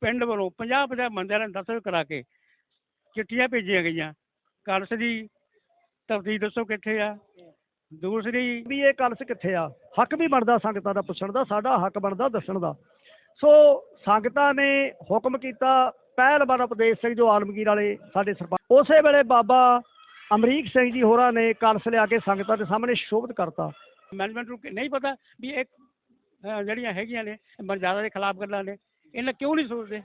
ਪਿੰਡ ਵੱਲੋਂ 50 50 ਬੰਦਿਆਂ ਨੇ ਦਸਤਖਤ ਕਰਾ ਕੇ ਚਿੱਠੀਆਂ ਭੇਜੀਆਂ ਗਈਆਂ। ਕਲਸ ਦੀ ਤਫਤੀਸ਼ ਦੱਸੋ ਕਿੱਥੇ ਆ? ਦੂਸਰੀ ਵੀ ਇਹ ਕਲਸ ਕਿੱਥੇ ਆ? ਹੱਕ ਵੀ ਬਣਦਾ ਸੰਗਤਾਂ ਦਾ ਪੁੱਛਣ ਦਾ ਸਾਡਾ ਹੱਕ ਬਣਦਾ ਦੱਸਣ ਦਾ। ਸੋ ਸੰਗਤਾਂ ਨੇ ਹੁਕਮ ਕੀਤਾ ਪਹਿਲਵਾਨ ਉਪਦੇਸ਼ ਸਿੰਘ ਜੋ ਆਲਮਗੀਰ ਵਾਲੇ ਸਾਡੇ ਸਰਪੰਚ ਉਸੇ ਵੇਲੇ ਬਾਬਾ ਅਮਰੀਕ ਸਿੰਘ ਜੀ ਹੋਰਾਂ ਨੇ ਕਲਸ ਲਿਆ ਕੇ ਸੰਗਤਾਂ ਦੇ ਸਾਹਮਣੇ ਸ਼ੋਭਤ ਕਰਤਾ। ਮੈਨੇਜਮੈਂਟ ਨੂੰ ਨਹੀਂ ਪਤਾ ਵੀ ਇਹ ਜਿਹੜੀਆਂ ਹੈਗੀਆਂ ਨੇ ਮਰਜ਼ਾਦਾ ਦੇ ਖਿਲਾਫ ਗੱਲਾਂ ਨੇ। ਇਹਨਾਂ ਕਿਉਂ ਨਹੀਂ ਸੋਚਦੇ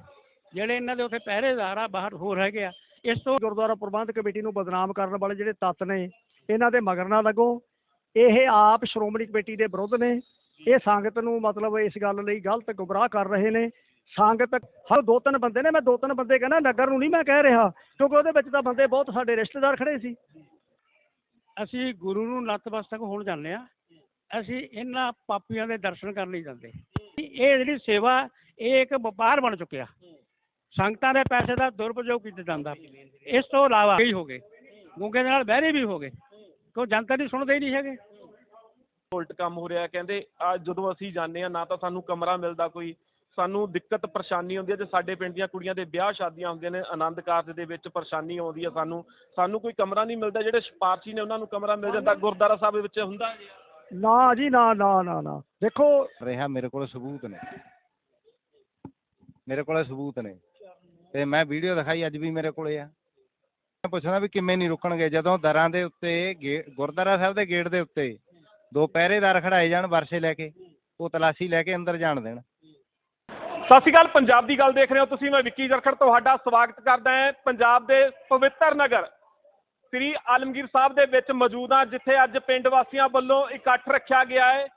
ਜਿਹੜੇ ਇਹਨਾਂ ਦੇ ਉੱਥੇ ਪਹਿਰੇਦਾਰ ਆ ਬਾਹਰ ਹੋਰ ਹੈਗੇ ਆ ਇਸ ਤੋਂ ਗੁਰਦੁਆਰਾ ਪ੍ਰਬੰਧਕ ਕਮੇਟੀ ਨੂੰ ਬਦਨਾਮ ਕਰਨ ਵਾਲੇ ਜਿਹੜੇ ਤੱਤ ਨੇ ਇਹਨਾਂ ਦੇ ਮਗਰ ਨਾ ਲੱਗੋ ਇਹ ਆਪ ਸ਼੍ਰੋਮਣੀ ਕਮੇਟੀ ਦੇ ਵਿਰੁੱਧ ਨੇ। ਇਹ ਸੰਗਤ ਨੂੰ ਮਤਲਬ ਇਸ ਗੱਲ ਲਈ ਗਲਤ ਗੁੰਮਰਾਹ ਕਰ ਰਹੇ ਨੇ। ਸੰਗਤ ਹਰ ਦੋ ਤਿੰਨ ਬੰਦੇ ਨੇ ਮੈਂ ਦੋ ਤਿੰਨ ਬੰਦੇ ਕਹਿੰਦਾ ਨਗਰ ਨੂੰ ਨਹੀਂ ਮੈਂ ਕਹਿ ਰਿਹਾ ਕਿਉਂਕਿ ਉਹਦੇ ਵਿੱਚ ਤਾਂ ਬੰਦੇ ਬਹੁਤ ਸਾਡੇ ਰਿਸ਼ਤੇਦਾਰ ਖੜੇ ਸੀ। ਅਸੀਂ ਗੁਰੂ ਨੂੰ ਨਤਮਸਤਕ ਹੋਣ ਜਾਂਦੇ ਆ। ਅਸੀਂ ਇਹਨਾਂ ਪਾਪੀਆਂ ਦੇ ਦਰਸ਼ਨ ਕਰਨ ਨਹੀਂ ਜਾਂਦੇ। ਇਹ ਜਿਹੜੀ ਸੇਵਾ ਇਹ ਇੱਕ ਵਪਾਰ ਬਣ ਚੁੱਕਿਆ। ਸੰਗਤਾਂ ਦੇ ਪੈਸੇ ਦਾ ਦੁਰਉਪਯੋਗ ਕੀਤਾ ਜਾਂਦਾ। ਇਸ ਤੋਂ ਇਲਾਵਾ ਕਈ ਹੋ ਗਏ। ਗੁੰਗੇ ਦੇ ਨਾਲ ਬਹਿਰੇ ਵੀ ਹੋ ਗਏ। ਕਿਉਂ ਜਨਤਾ ਦੀ ਸੁਣਦੇ ਹੀ ਨਹੀਂ ਹੈਗੇ। ਉਲਟ ਕੰਮ ਹੋ ਰਿਹਾ ਕਹਿੰਦੇ ਆ ਜਦੋਂ ਅਸੀਂ ਜਾਂਦੇ ਆ ਨਾ ਤਾਂ ਸਾਨੂੰ ਕਮਰਾ ਮਿਲਦਾ ਕੋਈ। ਸਾਨੂੰ ਦਿੱਕਤ ਪਰੇਸ਼ਾਨੀ ਆਉਂਦੀ ਹੈ ਜੇ ਸਾਡੇ ਪਿੰਡ ਦੀਆਂ ਕੁੜੀਆਂ ਦੇ ਵਿਆਹ ਸ਼ਾਦੀਆਂ ਹੁੰਦੀਆਂ ਨੇ ਆਨੰਦ ਕਾਰਜ ਦੇ ਵਿੱਚ ਪਰੇਸ਼ਾਨੀ ਆਉਂਦੀ ਹੈ ਸਾਨੂੰ। ਸਾਨੂੰ ਕੋਈ ਕਮਰਾ ਨਹੀਂ ਮਿਲਦਾ ਜਿਹੜੇ ਸਿਫਾਰਸ਼ੀ ਨੇ ਉਹਨਾਂ ਨੂੰ ਕਮਰਾ ਮਿਲ ਜਾਂਦਾ ਗੁਰਦੁਆਰਾ ਸਾਹਿਬ ਦੇ ਵਿੱਚ ਹੁੰਦਾ। ਨਾ ਜੀ ਨਾ ਨਾ ਨਾ ਨਾ। ਦੇਖੋ। ਰਿਹਾ ਮੇਰੇ ਕੋਲ ਸਬੂਤ ਨੇ। ਮੇਰੇ ਕੋਲ ਸਬੂਤ ਨੇ। ਤੇ ਮੈਂ ਵੀਡੀਓ ਦਿਖਾਈ, ਅੱਜ ਵੀ ਮੇਰੇ ਕੋਲੇ ਆ। ਮੈਂ ਪੁੱਛਣਾ ਵੀ ਕਿਵੇਂ ਨਹੀਂ ਰੁਕਣਗੇ? ਜਦੋਂ ਦਰਾਂ ਦੇ ਉੱਤੇ ਗੁਰਦੁਆਰਾ ਸਾਹਿਬ ਦੇ ਗੇਟ ਦੇ ਉੱਤੇ ਦੋ ਪਹਿਰੇਦਾਰ ਖੜਾਏ ਜਾਣ ਵਰਸੇ ਲੈ ਕੇ, ਉਹ ਤਲਾਸ਼ੀ ਲੈ ਕੇ ਅੰਦਰ ਜਾਣ ਦੇਣ। ਸਤਿ ਸ਼੍ਰੀ ਅਕਾਲ, ਪੰਜਾਬ ਦੀ ਗੱਲ ਦੇਖ ਰਹੇ ਹੋ ਤੁਸੀਂ, ਮੈਂ ਵਿੱਕੀ ਜਰਖੜ ਤੁਹਾਡਾ ਸਵਾਗਤ ਕਰਦਾ ਹਾਂ ਪੰਜਾਬ ਦੇ ਪਵਿੱਤਰ ਨਗਰ। ਸ੍ਰੀ ਆਲਮਗੀਰ ਸਾਹਿਬ ਦੇ ਵਿੱਚ ਮੌਜੂਦ ਹਾਂ, ਜਿੱਥੇ ਅੱਜ ਪਿੰਡ ਵਾਸੀਆਂ ਵੱਲੋਂ ਇਕੱਠ ਰੱਖਿਆ ਗਿਆ ਹੈ।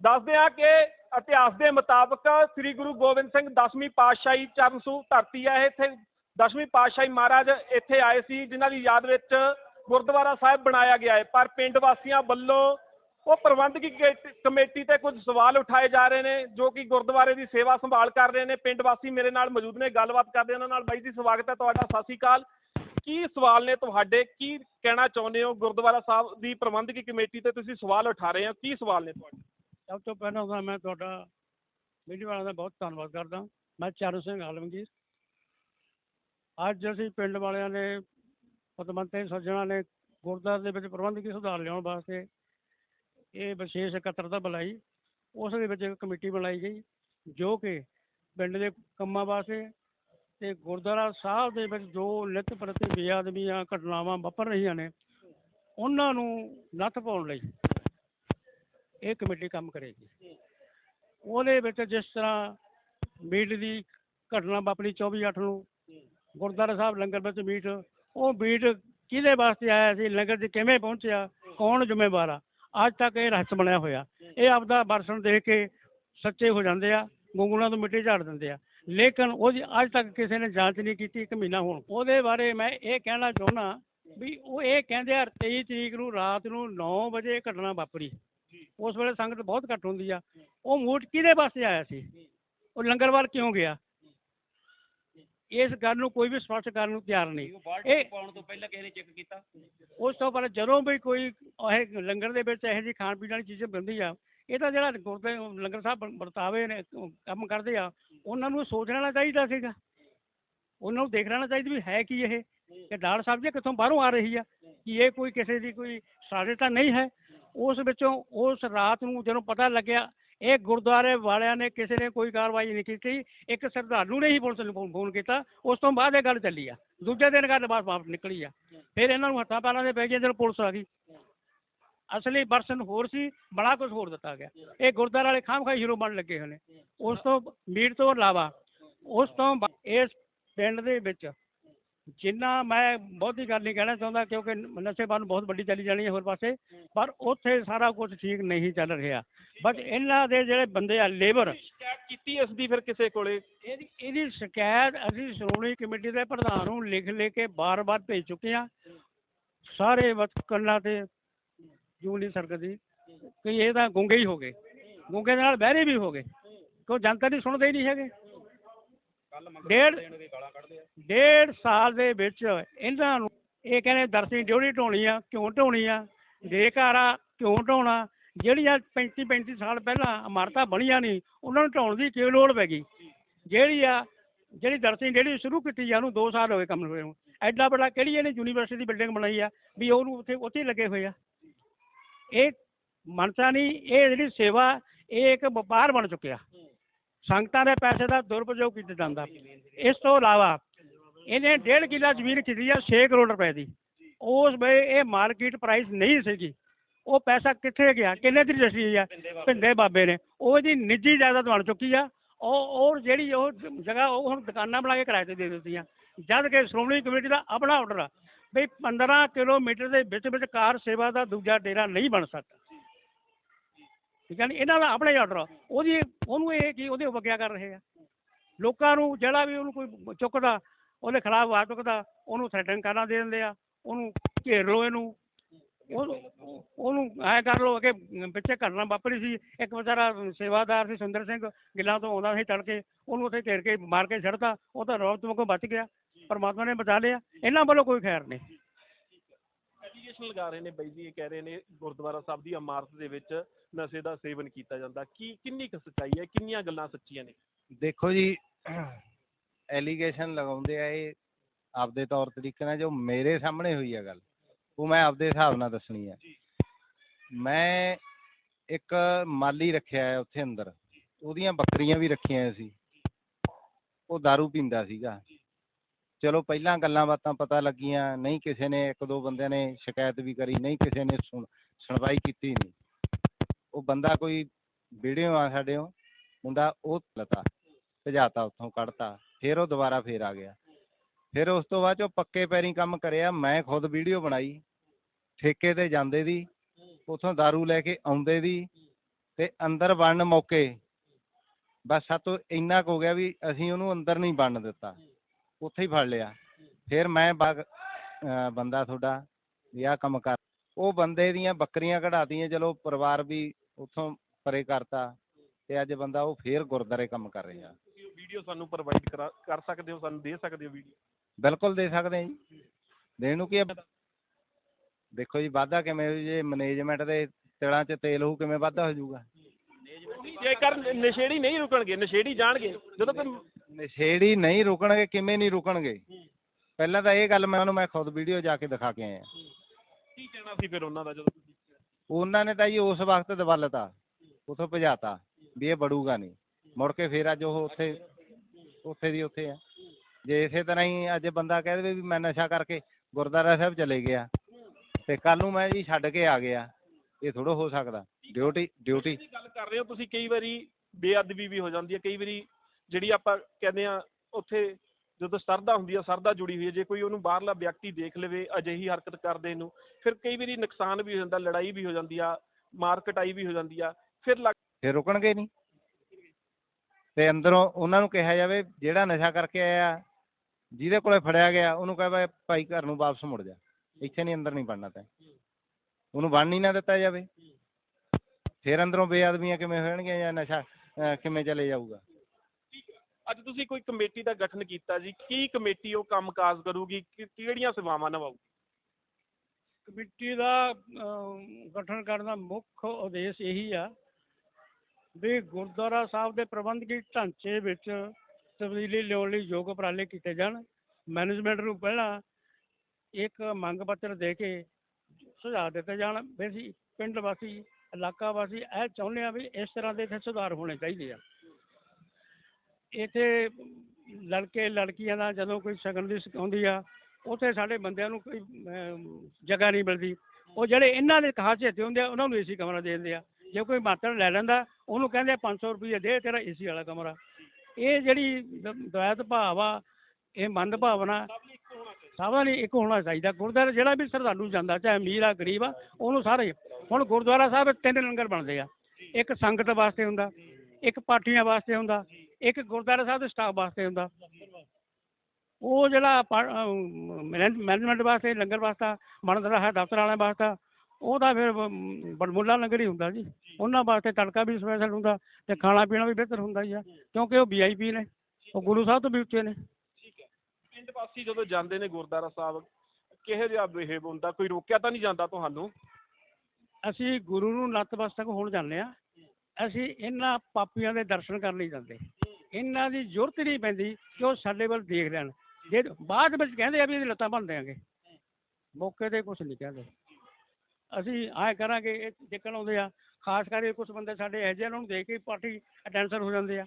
ਦੱਸਦੇ ਹਾਂ ਕਿ ਇਤਿਹਾਸ ਦੇ ਮੁਤਾਬਕ ਸ੍ਰੀ ਗੁਰੂ ਗੋਬਿੰਦ ਸਿੰਘ ਦਸਵੀਂ ਪਾਤਸ਼ਾਹੀ ਚਰਨਸੂ ਧਰਤੀ ਹੈ। ਇੱਥੇ ਦਸਵੀਂ ਪਾਤਸ਼ਾਹੀ ਮਹਾਰਾਜ ਇੱਥੇ ਆਏ ਸੀ, ਜਿਨ੍ਹਾਂ ਦੀ ਯਾਦ ਵਿੱਚ ਗੁਰਦੁਆਰਾ ਸਾਹਿਬ ਬਣਾਇਆ ਗਿਆ ਹੈ। ਪਰ ਪਿੰਡ ਵਾਸੀਆਂ ਵੱਲੋਂ ਉਹ ਪ੍ਰਬੰਧਕੀ ਕਮੇਟੀ- ਕਮੇਟੀ ਤੇ ਕੁਝ ਸਵਾਲ ਉਠਾਏ ਜਾ ਰਹੇ ਨੇ, ਜੋ ਕਿ ਗੁਰਦੁਆਰੇ ਦੀ ਸੇਵਾ ਸੰਭਾਲ ਕਰ ਰਹੇ ਨੇ। ਪਿੰਡ ਵਾਸੀ ਮੇਰੇ ਨਾਲ ਮੌਜੂਦ ਨੇ, ਗੱਲਬਾਤ ਕਰਦੇ ਉਹਨਾਂ ਨਾਲ ਬਾਈ ਜੀ, ਸਵਾਗਤ ਹੈ ਤੁਹਾਡਾ। ਸਤਿ ਸ਼੍ਰੀ ਅਕਾਲ। ਕੀ ਸਵਾਲ ਨੇ ਤੁਹਾਡੇ? ਕੀ ਕਹਿਣਾ ਚਾਹੁੰਦੇ ਹੋ ਗੁਰਦੁਆਰਾ ਸਾਹਿਬ ਦੀ ਪ੍ਰਬੰਧਕੀ ਕਮੇਟੀ ਤੇ ਤੁਸੀਂ ਸਵਾਲ ਉਠਾ ਰਹੇ ਹੋ? ਕੀ ਸਵਾਲ ਨੇ ਤੁਹਾਡੇ? ਸਭ ਤੋਂ ਪਹਿਲਾਂ ਤਾਂ ਮੈਂ ਤੁਹਾਡਾ ਮੀਡੀਆ ਵਾਲਿਆਂ ਦਾ ਬਹੁਤ ਧੰਨਵਾਦ ਕਰਦਾ। ਮੈਂ ਚਰਨ ਸਿੰਘ ਆਲਮਗੀਰ। ਅੱਜ ਅਸੀਂ ਪਿੰਡ ਵਾਲਿਆਂ ਨੇ, ਪਤਵੰਤੇ ਸੱਜਣਾ ਨੇ ਗੁਰਦੁਆਰੇ ਦੇ ਵਿੱਚ ਪ੍ਰਬੰਧਕੀ ਸੁਧਾਰ ਲਿਆਉਣ ਵਾਸਤੇ ਇਹ ਵਿਸ਼ੇਸ਼ ਇਕੱਤਰਤਾ ਬੁਲਾਈ। ਉਸ ਦੇ ਵਿੱਚ ਇੱਕ ਕਮੇਟੀ ਬਣਾਈ ਗਈ, ਜੋ ਕਿ ਪਿੰਡ ਦੇ ਕੰਮਾਂ ਵਾਸਤੇ ਤੇ ਗੁਰਦੁਆਰਾ ਸਾਹਿਬ ਦੇ ਵਿੱਚ ਜੋ ਨਿਤ ਪ੍ਰਤੀ ਬੇਅਦਬੀਆਂ ਘਟਨਾਵਾਂ ਵਾਪਰ ਰਹੀਆਂ ਨੇ, ਉਹਨਾਂ ਨੂੰ ਨੱਥ ਪਾਉਣ ਲਈ ਇਹ ਕਮੇਟੀ ਕੰਮ ਕਰੇਗੀ। ਉਹਦੇ ਵਿੱਚ ਜਿਸ ਤਰ੍ਹਾਂ ਮੀਟ ਦੀ ਘਟਨਾ ਵਾਪਰੀ 24 ਅੱਠ ਨੂੰ, ਗੁਰਦੁਆਰਾ ਸਾਹਿਬ ਲੰਗਰ ਵਿੱਚ ਮੀਟ, ਉਹ ਮੀਟ ਕਿਹਦੇ ਵਾਸਤੇ ਆਇਆ ਸੀ, ਲੰਗਰ 'ਚ ਕਿਵੇਂ ਪਹੁੰਚਿਆ, ਕੌਣ ਜ਼ਿੰਮੇਵਾਰ ਆ? ਅੱਜ ਤੱਕ ਇਹ ਰਹੱਸ ਬਣਿਆ ਹੋਇਆ। ਇਹ ਆਪਦਾ ਬਰਸਨ ਦੇਖ ਕੇ ਸੱਚੇ ਹੋ ਜਾਂਦੇ ਆ ਗੁੰਗਲਾਂ ਤੋਂ ਮਿੱਟੀ ਝਾੜ ਦਿੰਦੇ ਆ। ਲੇਕਿਨ ਉਹਦੀ ਅੱਜ ਤੱਕ ਕਿਸੇ ਨੇ ਜਾਂਚ ਨਹੀਂ ਕੀਤੀ ਇੱਕ ਮਹੀਨਾ ਹੁਣ। ਉਹਦੇ ਬਾਰੇ ਮੈਂ ਇਹ ਕਹਿਣਾ ਚਾਹੁੰਦਾ ਵੀ ਉਹ ਇਹ ਕਹਿੰਦੇ ਆ 23 ਤਰੀਕ ਨੂੰ ਰਾਤ ਨੂੰ 9 ਵਜੇ ਇਹ ਘਟਨਾ ਵਾਪਰੀ। ਉਸ ਵੇਲੇ ਸੰਗਤ ਬਹੁਤ ਘੱਟ ਹੁੰਦੀ ਆ। ਉਹ ਮੂਟ ਕਿਹਦੇ ਵਾਸਤੇ ਆਇਆ ਸੀ? ਉਹ ਲੰਗਰ ਵੱਲ ਕਿਉਂ ਗਿਆ? ਇਸ ਗੱਲ ਨੂੰ ਕੋਈ ਵੀ ਸਪਸ਼ਟ ਕਰਨ ਨੂੰ ਤਿਆਰ ਨਹੀਂ। ਇਹ ਪਾਉਣ ਤੋਂ ਪਹਿਲਾਂ ਕਿਸੇ ਨੇ ਚੈੱਕ ਕੀਤਾ? ਉਸ ਤੋਂ ਪਹਿਲਾਂ ਜਦੋਂ ਵੀ ਕੋਈ ਇਹ ਲੰਗਰ ਦੇ ਵਿੱਚ ਇਹੋ ਜਿਹੀ ਖਾਣ ਪੀਣ ਵਾਲੀ ਚੀਜ਼ ਬਣਦੀ ਆ ਇਹ ਤਾਂ ਜਿਹੜਾ ਗੁਰਦੇ ਲੰਗਰ ਸਾਹਿਬ ਵਰ- ਵਰਤਾਵੇ ਨੇ ਕੰਮ ਕਰਦੇ ਆ ਉਹਨਾਂ ਨੂੰ ਸੋਚ ਲੈਣਾ ਚਾਹੀਦਾ ਸੀਗਾ। ਉਹਨਾਂ ਨੂੰ ਦੇਖ ਲੈਣਾ ਚਾਹੀਦਾ ਵੀ ਹੈ ਕੀ ਇਹ। ਕਿ ਦਾਲ ਸਬਜ਼ੀ ਕਿੱਥੋਂ ਬਾਹਰੋਂ ਆ ਰਹੀ ਆ? ਕਿ ਇਹ ਕੋਈ ਕਿਸੇ ਦੀ ਕੋਈ ਸਾਜ਼ਿਸ਼ ਤਾਂ ਨਹੀਂ ਹੈ? ਉਸ ਵਿੱਚੋਂ ਉਸ ਰਾਤ ਨੂੰ ਜਦੋਂ ਪਤਾ ਲੱਗਿਆ, ਇਹ ਗੁਰਦੁਆਰੇ ਵਾਲਿਆਂ ਨੇ ਕਿਸੇ ਨੇ ਕੋਈ ਕਾਰਵਾਈ ਨਹੀਂ ਕੀਤੀ, ਇੱਕ ਸ਼ਰਧਾਲੂ ਨੇ ਹੀ ਪੁਲਿਸ ਨੂੰ ਫੋਨ- ਕੀਤਾ, ਉਸ ਤੋਂ ਬਾਅਦ ਇਹ ਗੱਲ ਚੱਲੀ ਆ। ਦੂਜੇ ਦਿਨ ਗੱਲ ਬਾਅਦ ਵਾਪਸ ਨਿਕਲੀ ਆ। ਫਿਰ ਇਹਨਾਂ ਨੂੰ ਹੱਥਾਂ ਪੈਰਾਂ ਦੇ ਪੈ ਗਏ ਜਦੋਂ ਪੁਲਿਸ ਆ ਗਈ। ਅਸਲੀ ਪਰਸਨ ਹੋਰ ਸੀ, ਬੜਾ ਕੁਝ ਹੋਰ ਦਿੱਤਾ ਗਿਆ। ਇਹ ਗੁਰਦੁਆਰੇ ਵਾਲੇ ਖਾਮਖਾਈ ਹੀਰੋ ਬਣ ਲੱਗੇ ਹੋਏ ਨੇ। ਉਸ ਤੋਂ ਮੀਟ ਤੋਂ ਇਲਾਵਾ, ਉਸ ਤੋਂ ਇਸ ਪਿੰਡ ਦੇ ਵਿੱਚ ਜਿੰਨਾ ਮੈਂ ਬਹੁਤੀ ਗੱਲ ਨਹੀਂ ਕਹਿਣਾ ਚਾਹੁੰਦਾ ਕਿਉਂਕਿ ਨਸ਼ੇਬਾਨ ਬਹੁਤ ਵੱਡੀ ਚੱਲੀ ਜਾਣੀ ਹੈ ਹੋਰ ਪਾਸੇ ਪਰ ਉੱਥੇ ਸਾਰਾ ਕੁਝ ਠੀਕ ਨਹੀਂ ਚੱਲ ਰਿਹਾ। ਬਟ ਇਹਨਾਂ ਦੇ ਜਿਹੜੇ ਬੰਦੇ ਆ ਲੇਬਰ ਸ਼ਿਕਾਇਤ ਕੀਤੀ ਇਸ ਦੀ ਫਿਰ ਕਿਸੇ ਕੋਲੇ? ਇਹਦੀ ਇਹਦੀ ਸ਼ਿਕਾਇਤ ਅਸੀਂ ਸ਼੍ਰੋਮਣੀ ਕਮੇਟੀ ਦੇ ਪ੍ਰਧਾਨ ਨੂੰ ਲਿਖ ਲੈ ਕੇ ਬਾਰ-ਬਾਰ ਭੇਜ ਚੁੱਕੇ ਹਾਂ। ਸਾਰੇ ਕੰਨਾਂ ਤੇ ਜੂਲੀ ਸਰਕਦੀ। ਕਿ ਇਹ ਤਾਂ ਗੁੰਗੇ ਹੀ ਹੋ ਗਏ। ਗੁੰਗੇ ਦੇ ਨਾਲ ਬਹਿਰੇ ਵੀ ਹੋ ਗਏ। ਕਿਉਂ ਜਨਤਾ ਦੀ ਸੁਣਦੇ ਹੀ ਨਹੀਂ ਹੈਗੇ। ਡੇਢ ਡੇਢ ਸਾਲ ਦੇ ਵਿੱਚ ਇਹਨਾਂ ਨੂੰ ਇਹ ਕਹਿੰਦੇ ਦਰਸ਼ਨੀ ਡਿਊਟੀ ਢਾਉਣੀ ਆ ਕਿਉਂ ਢਾਉਣੀ ਆ? ਜੇਕਾਰਾ ਕਿਉਂ ਢਾਉਣਾ ਜਿਹੜੀਆਂ 35 35 ਸਾਲ ਪਹਿਲਾਂ ਇਮਾਰਤਾਂ ਬਣੀਆਂ ਨਹੀਂ ਉਹਨਾਂ ਨੂੰ ਢਾਉਣ ਦੀ ਕੀ ਲੋੜ ਪੈ ਗਈ? ਜਿਹੜੀ ਆ ਜਿਹੜੀ ਦਰਸ਼ਨ ਜਿਹੜੀ ਸ਼ੁਰੂ ਕੀਤੀ ਆ ਉਹਨੂੰ 2 ਸਾਲ ਹੋ ਗਏ ਕੰਮ ਹੋਏ ਨੂੰ। ਐਡਾ ਬੜਾ ਕਿਹੜੀ ਇਹਨੇ ਯੂਨੀਵਰਸਿਟੀ ਦੀ ਬਿਲਡਿੰਗ ਬਣਾਈ ਆ ਵੀ ਉਹਨੂੰ ਉੱਥੇ ਉੱਥੇ ਲੱਗੇ ਹੋਏ ਆ? ਇਹ ਮਨਸਾ ਨਹੀਂ ਇਹ ਜਿਹੜੀ ਸੇਵਾ ਇਹ ਇੱਕ ਵਪਾਰ ਬਣ ਚੁੱਕਿਆ। ਸੰਗਤਾਂ ਦੇ ਪੈਸੇ ਦਾ ਦੁਰਪਯੋਗ ਕੀਤਾ ਜਾਂਦਾ। ਇਸ ਤੋਂ ਇਲਾਵਾ ਇਹਨੇ ਡੇਢ ਕਿੱਲਾ ਜ਼ਮੀਨ ਖਰੀਦੀ ਆ 6 ਕਰੋੜ ਰੁਪਏ ਦੀ। ਉਸ ਵੇਲੇ ਇਹ ਮਾਰਕੀਟ ਪ੍ਰਾਈਸ ਨਹੀਂ ਸੀਗੀ। ਉਹ ਪੈਸਾ ਕਿੱਥੇ ਗਿਆ, ਕਿੰਨੇ ਦੀ ਰਜਿਸਟਰੀ ਆ? ਭਿੰਦੇ ਬਾਬੇ ਨੇ। ਉਹ ਇਹਦੀ ਨਿੱਜੀ ਜਾਇਦਾਦ ਬਣ ਚੁੱਕੀ ਆ। ਉਹ ਔਰ ਜਿਹੜੀ ਉਹ ਜਗ੍ਹਾ, ਉਹ ਹੁਣ ਦੁਕਾਨਾਂ ਬਣਾ ਕੇ ਕਿਰਾਏ ਤੇ ਦੇ ਦਿੱਤੀਆਂ। ਜਦ ਕਿ ਸ਼੍ਰੋਮਣੀ ਕਮੇਟੀ ਦਾ ਆਪਣਾ ਆਰਡਰ ਆ, ਵੀ 15 ਕਿਲੋਮੀਟਰ ਦੇ ਵਿੱਚ ਵਿੱਚ ਕਾਰ ਸੇਵਾ ਦਾ ਦੂਜਾ ਡੇਰਾ ਨਹੀਂ ਬਣ ਸਕਦਾ। ਠੀਕ ਹੈ ਨੀ? ਇਹਨਾਂ ਦਾ ਆਪਣੇ ਹੀ ਆਰਡਰ ਆ। ਉਹਦੀ ਉਹਨੂੰ ਇਹ ਕੀ ਉਹਦੇ ਵਗਿਆ ਕਰ ਰਹੇ ਆ? ਲੋਕਾਂ ਨੂੰ ਜਿਹੜਾ ਵੀ ਉਹਨੂੰ ਕੋਈ ਚੁੱਕਦਾ, ਉਹਦੇ ਖਿਲਾਫ ਆ ਚੁੱਕਦਾ, ਉਹਨੂੰ ਥ੍ਰੈਟਨ ਕਰਨਾ ਦੇ ਦਿੰਦੇ ਆ। ਉਹਨੂੰ ਘੇਰ ਲਓ ਇਹਨੂੰ। ਉਹਨੂੰ ਉਹਨੂੰ ਐ ਕਰ ਲਓ ਕਿ ਪਿੱਛੇ ਘਟਨਾ ਵਾਪਰੀ ਸੀ। ਇੱਕ ਵਿਚਾਰਾ ਸੇਵਾਦਾਰ ਸੀ ਸੁੰਦਰ ਸਿੰਘ, ਗਿੱਲਾਂ ਤੋਂ ਆਉਂਦਾ ਸੀ ਤੜਕੇ। ਉਹਨੂੰ ਉੱਥੇ ਘੇਰ ਕੇ ਮਾਰ ਕੇ ਛੱਡਤਾ। ਉਹ ਤਾਂ ਰੌਬ ਤੋਂ ਬਚ ਗਿਆ। ਪਰਮਾਤਮਾ ਨੇ ਬਚਾ ਲਿਆ। ਇਹਨਾਂ ਵੱਲੋਂ ਕੋਈ ਖੈਰ ਨਹੀਂ। ਐਲੀਗੇਸ਼ਨ ਲਗਾ ਰਹੇ ਨੇ ਬਾਈ ਜੀ ਇਹ ਕਹਿ ਰਹੇ ਨੇ ਗੁਰਦੁਆਰਾ ਸਾਹਿਬ ਦੀ ਇਮਾਰਤ ਦੇ ਵਿੱਚ ਨਸ਼ੇ ਦਾ ਸੇਵਨ ਕੀਤਾ ਜਾਂਦਾ। ਕੀ ਕਿੰਨੀ ਕੁ ਸੱਚਾਈ ਹੈ? ਕਿੰਨੀਆਂ ਗੱਲਾਂ ਸੱਚੀਆਂ ਨੇ? ਦੇਖੋ ਜੀ ਐਲੀਗੇਸ਼ਨ ਲਗਾਉਂਦੇ ਆ ਇਹ ਆਪਦੇ ਤੌਰ ਤਰੀਕੇ ਨਾਲ ਜੋ ਮੇਰੇ ਸਾਹਮਣੇ ਹੋਈ ਆ ਗੱਲ ਉਹ ਮੈਂ ਆਪਦੇ ਹਿਸਾਬ ਨਾਲ ਦੱਸਣੀ ਆ। ਮੈਂ ਇੱਕ ਮਾਲੀ ਰੱਖਿਆ ਹੈ ਉੱਥੇ ਅੰਦਰ ਉਹਦੀਆਂ ਬੱਕਰੀਆਂ ਵੀ ਰੱਖੀਆਂ ਸੀ। ਉਹ दारू ਪੀਂਦਾ ਸੀਗਾ। ਚਲੋ ਪਹਿਲਾਂ ਗੱਲਾਂ ਬਾਤਾਂ ਪਤਾ ਲੱਗੀਆਂ, ਨਹੀਂ ਕਿਸੇ ਨੇ ਇੱਕ ਦੋ ਬੰਦਿਆਂ ਨੇ ਸ਼ਿਕਾਇਤ ਵੀ ਕਰੀ, ਨਹੀਂ ਕਿਸੇ ਨੇ ਸੁਣ, ਸੁਣਵਾਈ ਕੀਤੀ ਨਹੀਂ ਉਹ ਬੰਦਾ ਕੋਈ ਵੀਡੀਓ ਆ ਸਾਡੇ ਉਹ, ਮੁੰਡਾ ਉਹ ਲਤਾ ਭਜਾਤਾ ਉੱਥੋਂ, ਕੱਢਤਾ, ਫਿਰ ਉਹ ਦੁਬਾਰਾ ਫੇਰ ਆ ਗਿਆ। ਫਿਰ ਉਸ ਤੋਂ ਬਾਅਦ 'ਚ ਉਹ ਪੱਕੇ ਪੈਰੀ ਕੰਮ ਕਰਿਆ, ਮੈਂ ਖੁਦ ਵੀਡੀਓ ਬਣਾਈ, ਠੇਕੇ ਤੇ ਜਾਂਦੇ ਦੀ, ਉਥੋਂ दारू ਲੈ ਕੇ ਆਉਂਦੇ ਦੀ, ਤੇ ਅੰਦਰ ਵੜਨ ਮੌਕੇ, ਬਸ ਸਾਤੋਂ ਇੰਨਾ ਕੁ ਹੋ ਗਿਆ ਵੀ ਅਸੀਂ ਉਹਨੂੰ ਅੰਦਰ ਨਹੀਂ ਵੜਨ ਦਿੱਤਾ। ਉੱਥੇ ਹੀ ਫੜ ਲਿਆ। ਫਿਰ ਮੈਂ ਬਾਗ ਬੰਦਾ ਤੁਹਾਡਾ ਵੀ ਆਹ ਕੰਮ ਕਰ। ਉਹ ਬੰਦੇ ਦੀਆਂ ਬੱਕਰੀਆਂ ਕਢਾਤੀਆਂ ਚਲੋ ਪਰਿਵਾਰ ਵੀ ਉੱਥੋਂ ਪਰੇ ਕਰਤਾ ਤੇ ਅੱਜ ਬੰਦਾ ਉਹ ਫੇਰ ਗੁਰਦਾਰੇ ਕੰਮ ਕਰ ਰਿਹਾ। ਤੁਸੀਂ ਉਹ ਵੀਡੀਓ ਸਾਨੂੰ ਪ੍ਰੋਵਾਈਡ ਕਰ ਸਕਦੇ ਹੋ ਸਾਨੂੰ ਦੇ ਸਕਦੇ ਹੋ ਵੀਡੀਓ ਬਿਲਕੁਲ ਦੇ ਸਕਦੇ ਹਾਂ ਜੀ। ਦੇਣ ਨੂੰ ਕੀ ਹੈ ਦੇਖੋ ਜੀ ਵਾਧਾ ਕਿਵੇਂ ਹੋਊ ਜੇ ਮੈਨੇਜਮੈਂਟ ਦੇ ਤਿਲਾਂ 'ਚ ਤੇਲ ਹੋਊ ਕਿਵੇਂ ਵਾਧਾ ਹੋ ਜਾਊਗਾ? ਜੇਕਰ ਨਸ਼ੇੜੀ ਨਹੀਂ ਰੁਕਣਗੇ ਨਸ਼ੇੜੀ ਜਾਣਗੇ ਜਦੋਂ ਕੋਈ ਨਸ਼ੇੜੀ ਨਹੀਂ ਰੁਕਣਗੇ ਕਿਵੇਂ ਨਹੀਂ ਰੁਕਣਗੇ? ਪਹਿਲਾਂ ਤਾਂ ਇਹ ਗੱਲ ਮੈਂ ਉਹਨੂੰ ਮੈਂ ਖੁਦ ਵੀਡੀਓ ਜਾ ਕੇ ਦਿਖਾ ਕੇ ਆਇਆ। ਕੀ ਕਹਿਣਾ ਸੀ ਫਿਰ ਉਹਨਾਂ ਦਾ ਜਦੋਂ ਤੁਸੀਂ ਉਹਨਾਂ ਨੇ ਤਾਂ ਜੀ ਉਸ ਵਕਤ ਦਵਲਤਾ ਉਥੋਂ ਭਜਾਤਾ ਵੀ ਇਹ ਬੜੂਗਾ ਨਹੀਂ। ਮੁੜ ਕੇ ਫੇਰ ਅੱਜ ਉਹ ਉੱਥੇ ਉੱਥੇ ਦੀ ਉੱਥੇ ਆ। ਜੇ ਇਸੇ ਤਰ੍ਹਾਂ ਹੀ ਅੱਜ ਬੰਦਾ ਕਹਿ ਦੇਵੇ ਵੀ ਮੈਂ ਨਸ਼ਾ ਕਰਕੇ ਗੁਰਦੁਆਰਾ ਸਾਹਿਬ ਚਲੇ ਗਿਆ ਤੇ ਕੱਲ ਨੂੰ ਮੈਂ ਜੀ ਛੱਡ ਕੇ ਆ ਗਿਆ। ਇਹ ਥੋੜ੍ਹਾ ਹੋ ਸਕਦਾ। Duty duty. ਗੱਲ ਕਰ ਰਹੇ ਹੋ ਤੁਸੀਂ? ਕਈ ਵਾਰੀ ਬੇਅਦਬੀ ਵੀ ਹੋ ਜਾਂਦੀ ਹੈ ਕਈ ਵਾਰੀ ਜਿਹੜੀ ਆਪਾਂ ਕਹਿੰਦੇ ਆ ਉੱਥੇ ਜਦੋਂ ਸਰਦਾ ਹੁੰਦੀ ਆ ਸਰਦਾ ਜੁੜੀ ਹੋਈ ਹੈ ਜੇ ਕੋਈ ਉਹਨੂੰ ਬਾਹਰਲਾ ਵਿਅਕਤੀ ਦੇਖ ਲਵੇ, ਅਜਿਹੀ ਹਰਕਤ ਕਰਦੇ ਨੂੰ ਫਿਰ ਕਈ ਵਾਰੀ ਨੁਕਸਾਨ ਵੀ ਹੋ ਜਾਂਦਾ, ਲੜਾਈ ਵੀ ਹੋ ਜਾਂਦੀ ਆ, ਮਾਰ ਕਟਾਈ ਵੀ ਹੋ ਜਾਂਦੀ ਆ, ਫਿਰ ਲੱਗ- ਫਿਰ ਰੁਕਣਗੇ ਨਹੀਂ? ਤੇ ਅੰਦਰੋਂ ਉਹਨਾਂ ਨੂੰ ਕਿਹਾ ਜਾਵੇ, ਜਿਹੜਾ ਨਸ਼ਾ ਕਰਕੇ ਆਇਆ, ਜਿਹਦੇ ਕੋਲੇ ਫੜਿਆ ਗਿਆ, ਉਹਨੂੰ ਕਹੇ ਭਾਈ ਭਾਈ ਘਰ ਨੂੰ ਵਾਪਸ ਮੁੜ ਜਾ। ਇੱਥੇ ਨਹੀਂ ਅੰਦਰ ਨਹੀਂ ਬਣਨਾ ਤੈਂ। ਉਹਨੂੰ ਵੜਨ ਹੀ ਨਾ ਦਿੱਤਾ ਜਾਵੇ। ਫਿਰ ਅੰਦਰੋਂ ਬੇਆਦਮੀਆਂ ਕਿਵੇਂ ਹੋਣਗੀਆਂ ਜਾਂ ਨਸ਼ਾ, ਅਹ ਕਿਵੇਂ ਚਲੇ ਜਾਊਗਾ? ਅੱਜ ਤੁਸੀਂ ਕੋਈ ਕਮੇਟੀ ਦਾ ਗਠਨ ਕੀਤਾ ਜੀ ਕੀ ਕਮੇਟੀ ਉਹ ਕੰਮਕਾਜ ਕਰੂਗੀ ਕਿ- ਕਿਹੜੀਆਂ ਸੇਵਾਵਾਂ ਨਿਭਾਊਗੀ? ਕਮੇਟੀ ਦਾ ਅਮ, ਗਠਨ ਕਰਨ ਦਾ ਮੁੱਖ ਉਦੇਸ਼ ਇਹੀ ਆ ਵੀ ਗੁਰਦੁਆਰਾ ਸਾਹਿਬ ਦੇ ਪ੍ਰਬੰਧਕੀ ਢਾਂਚੇ ਵਿੱਚ ਤਬਦੀਲੀ ਲਿਆਉਣ ਲਈ ਯੋਗ ਉਪਰਾਲੇ ਕੀਤੇ ਜਾਣ। ਮੈਨੇਜਮੈਂਟ ਨੂੰ ਪਹਿਲਾਂ ਇੱਕ ਮੰਗ ਪੱਤਰ ਦੇ ਕੇ ਸੁਝਾਅ ਦਿੱਤੇ ਜਾਣ। ਵੀ ਅਸੀਂ ਪਿੰਡ ਵਾਸੀ ਇਲਾਕਾ ਵਾਸੀ ਇਹ ਚਾਹੁੰਦੇ ਆ ਵੀ ਇਸ ਤਰ੍ਹਾਂ ਦੇ ਇੱਥੇ ਸੁਧਾਰ ਹੋਣੇ ਚਾਹੀਦੇ ਆ। ਇੱਥੇ ਲੜਕੇ ਲੜਕੀਆਂ ਦਾ ਜਦੋਂ ਕੋਈ ਸ਼ਗਨ ਦੀ ਆਉਂਦੀ ਆ, ਉੱਥੇ ਸਾਡੇ ਬੰਦਿਆਂ ਨੂੰ ਕੋਈ ਜਗ੍ਹਾ ਨਹੀਂ ਮਿਲਦੀ। ਉਹ ਜਿਹੜੇ ਇਹਨਾਂ ਦੇ ਖਾਸੀਅਤ ਹੁੰਦੇ ਆ, ਉਹਨਾਂ ਨੂੰ ਏਸੀ ਕਮਰਾ ਦੇ ਦਿੰਦੇ ਆ। ਜੇ ਕੋਈ ਮਾਤਰ ਲੈ ਲੈਂਦਾ, ਉਹਨੂੰ ਕਹਿੰਦੇ ਆ 500 ਰੁਪਏ ਦੇ, ਤੇਰਾ ਏਸੀ ਵਾਲਾ ਕਮਰਾ। ਇਹ ਜਿਹੜੀ ਦ- ਦਵੈਤ ਭਾਵ ਆ, ਇਹ ਮੰਦ ਭਾਵਨਾ ਸਭ ਦਾ ਨਹੀਂ ਇੱਕ ਹੋਣਾ ਚਾਹੀਦਾ। ਗੁਰਦੁਆਰਾ ਜਿਹੜਾ ਵੀ ਸ਼ਰਧਾਲੂ ਜਾਂਦਾ, ਚਾਹੇ ਅਮੀਰ ਆ, ਗਰੀਬ ਆ, ਉਹਨੂੰ ਸਾਰੇ, ਹੁਣ ਗੁਰਦੁਆਰਾ ਸਾਹਿਬ ਤਿੰਨ ਲੰਗਰ ਬਣਦੇ ਆ। ਇੱਕ ਸੰਗਤ ਵਾਸਤੇ ਹੁੰਦਾ, ਇੱਕ ਪਾਰਟੀਆਂ ਵਾਸਤੇ ਹੁੰਦਾ ਇੱਕ ਗੁਰਦੁਆਰਾ ਸਾਹਿਬ ਦੇ ਸਟਾਫ ਵਾਸਤੇ ਹੁੰਦਾ। ਉਹ ਜਿਹੜਾ ਮੈਨੇਜਮੈਂਟ ਵਾਸਤੇ ਲੰਗਰ ਵਾਸਤਾ ਬਣਦਾ ਹੈ ਦਫ਼ਤਰ ਵਾਲਿਆਂ ਵਾਸਤਾ ਉਹਦਾ ਫਿਰ ਬੜਮੁੱਲਾ ਲੰਗਰ ਹੀ ਹੁੰਦਾ ਜੀ। ਉਹਨਾਂ ਵਾਸਤੇ ਤੜਕਾ ਵੀ ਸਪੈਸ਼ਲ ਹੁੰਦਾ ਤੇ ਖਾਣਾ ਪੀਣਾ ਵੀ ਬਿਹਤਰ ਹੁੰਦਾ ਹੀ ਆ ਕਿਉਂਕਿ ਉਹ ਵੀਆਈਪੀ ਨੇ ਉਹ ਗੁਰੂ ਸਾਹਿਬ ਤੋਂ ਵੀ ਉੱਚੇ ਨੇ। ਪਿੰਡ ਵਾਸੀ ਜਦੋਂ ਜਾਂਦੇ ਨੇ ਗੁਰਦੁਆਰਾ ਸਾਹਿਬ ਕਿਹੋ ਜਿਹਾ ਬਿਹੇਵ ਹੁੰਦਾ? ਕੋਈ ਰੋਕਿਆ ਤਾਂ ਨਹੀਂ ਜਾਂਦਾ ਤੁਹਾਨੂੰ? ਅਸੀਂ ਗੁਰੂ ਨੂੰ ਨਤਮਸਤਕ ਹੋਣ ਜਾਂਦੇ ਆ ਅਸੀਂ ਇਹਨਾਂ ਪਾਪੀਆਂ ਦੇ ਦਰਸ਼ਨ ਕਰਨ ਲਈ ਜਾਂਦੇ। ਇਹਨਾਂ ਦੀ ਜ਼ਰੂਰਤ ਨਹੀਂ ਪੈਂਦੀ ਕਿ ਉਹ ਸਾਡੇ ਵੱਲ ਦੇਖ ਲੈਣ। ਜੇ ਬਾਅਦ ਵਿੱਚ ਕਹਿੰਦੇ ਆ ਵੀ ਇਹਦੀ ਲੱਤਾਂ ਭੰਨ ਦਿਆਂਗੇ, ਮੌਕੇ ਤੇ ਕੁਝ ਨਹੀਂ ਕਹਿੰਦੇ। ਅਸੀਂ ਆਏ ਕਰਾਂਗੇ, ਇਹ ਜਿੱਕਣ ਆਉਂਦੇ ਆ, ਖਾਸ ਕਰਕੇ ਕੁਝ ਬੰਦੇ ਸਾਡੇ ਇਹੋ ਜਿਹੇ ਨੂੰ ਦੇਖ ਕੇ ਪਾਰਟੀ ਅਟੈਂਸਰ ਹੋ ਜਾਂਦੇ ਆ।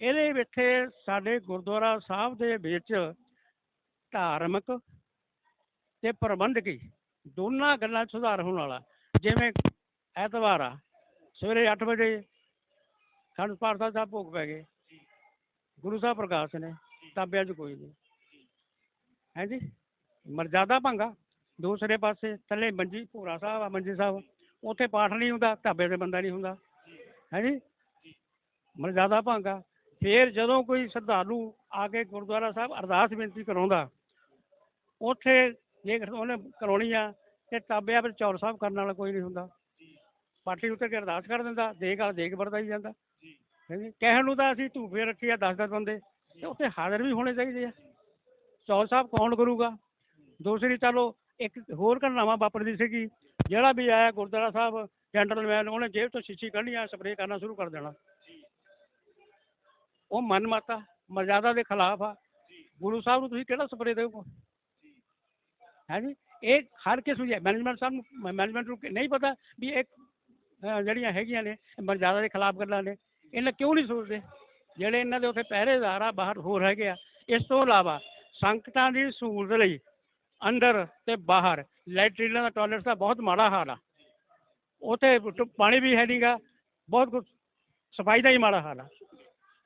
ਇਹਦੇ ਵਿੱਚ ਸਾਡੇ ਗੁਰਦੁਆਰਾ ਸਾਹਿਬ ਦੇ ਵਿੱਚ ਧਾਰਮਿਕ ਤੇ ਪ੍ਰਬੰਧਕੀ ਦੋਨਾਂ ਗੱਲਾਂ ਸੁਧਾਰ ਹੋਣ ਵਾਲਾ। ਜਿਵੇਂ ਐਤਵਾਰ ਆ, ਸਵੇਰੇ 8 ਵਜੇ ਸਾਨੂੰ ਪਾਰਸਾ ਸਾਹਿਬ ਭੋਗ ਪੈ ਗਏ। ਗੁਰੂ ਸਾਹਿਬ ਪ੍ਰਕਾਸ਼ ਨੇ, ਤਾਬਿਆਂ 'ਚ ਕੋਈ ਨਹੀਂ। ਹੈ ਮਰਜ਼ਾਦਾ ਭੰਗਾ। ਦੂਸਰੇ ਪਾਸੇ ਥੱਲੇ ਮੰਜੀ, ਭੂਰਾ ਸਾਹਿਬ ਆ ਮੰਜੀ ਸਾਹਿਬ। ਉੱਥੇ ਪਾਠ ਨਹੀਂ ਹੁੰਦਾ ਢਾਬੇ ਤੇ ਬੰਦਾ ਨਹੀਂ ਹੁੰਦਾ। ਹੈਂਜੀ ਮਰਜ਼ਾਦਾ ਭੰਗਾ। ਫਿਰ ਜਦੋਂ ਕੋਈ ਸ਼ਰਧਾਲੂ ਆ ਕੇ ਗੁਰਦੁਆਰਾ ਸਾਹਿਬ ਅਰਦਾਸ ਬੇਨਤੀ ਕਰਾਉਂਦਾ, ਉੱਥੇ ਜੇ ਉਹਨੇ ਕਰਾਉਣੀ ਆ, ਤੇ ਢਾਬਿਆਂ ਵਿੱਚ ਚੌਰ ਸਾਹਿਬ ਕਰਨ ਵਾਲਾ ਕੋਈ ਨਹੀਂ ਹੁੰਦਾ। ਪਾਰਟੀ ਉੱਤੇ ਕੇ ਅਰਦਾਸ ਕਰ ਦਿੰਦਾ, ਦੇਖ ਆ, ਦੇਖ ਵਰਦਾ ਹੀ ਜਾਂਦਾ। ਹਾਂਜੀ ਕਹਿਣ ਨੂੰ ਤਾਂ ਅਸੀਂ ਧੂਫੇ ਰੱਖੀ ਆ 10 10 ਬੰਦੇ। ਤੇ ਉੱਥੇ ਹਾਜ਼ਰ ਵੀ ਹੋਣੇ ਚਾਹੀਦੇ ਆ। ਚੌਲ ਸਾਹਿਬ ਕੌਣ ਕਰੂਗਾ? ਦੂਸਰੀ ਚਲੋ ਇੱਕ ਹੋਰ ਘਟਨਾਵਾਂ ਵਾਪਰਦੀ ਸੀਗੀ, ਜਿਹੜਾ ਵੀ ਆਇਆ ਗੁਰਦੁਆਰਾ ਸਾਹਿਬ ਜੈਂਟਲਮੈਨ ਉਹਨੇ ਜੇਬ ਤੋਂ ਸ਼ੀਸ਼ੀ ਕੱਢਣੀ ਆ ਸਪਰੇਅ ਕਰਨਾ ਸ਼ੁਰੂ ਕਰ ਦੇਣਾ। ਉਹ ਮਨ ਮਾਤਾ ਮਰਜ਼ਾਦਾ ਦੇ ਖਿਲਾਫ ਆ। ਗੁਰੂ ਸਾਹਿਬ ਨੂੰ ਤੁਸੀਂ ਕਿਹੜਾ ਸਪਰੇਅ ਦਿਓਗੇ ਹੈ ਇਹ ਹਰ ਕਿਸ ਨੂੰ ਮੈਨੇਜਮੈਂਟ ਸਾਹਿਬ ਨੂੰ ਮੈਨੇਜਮੈਂਟ ਨੂੰ ਨਹੀਂ ਪਤਾ ਵੀ ਇਹ ਜਿਹੜੀਆਂ ਹੈਗੀਆਂ ਨੇ, ਮਰਜ਼ਾਦਾ ਦੇ ਖਿਲਾਫ ਗੱਲਾਂ ਨੇ। ਇਹਨਾਂ ਕਿਉਂ ਨਹੀਂ ਸੋਚਦੇ ਜਿਹੜੇ ਇਹਨਾਂ ਦੇ ਉੱਥੇ ਪਹਿਰੇਦਾਰ ਆ, ਬਾਹਰ ਹੋਰ ਹੈਗੇ ਆ, ਇਸ ਤੋਂ ਇਲਾਵਾ ਸੰਗਤਾਂ ਦੀ ਸਹੂਲਤ ਲਈ ਅੰਦਰ ਤੇ ਬਾਹਰ ਲੈਟਰੀਨਾਂ ਦਾ ਟਾਇਲਟ ਦਾ ਬਹੁਤ ਮਾੜਾ ਹਾਲ ਆ। ਉੱਥੇ ਪਾਣੀ ਵੀ ਹੈ ਨਹੀਂਗਾ ਬਹੁਤ ਕੁਛ, ਸਫ਼ਾਈ ਦਾ ਹੀ ਮਾੜਾ ਹਾਲ ਆ।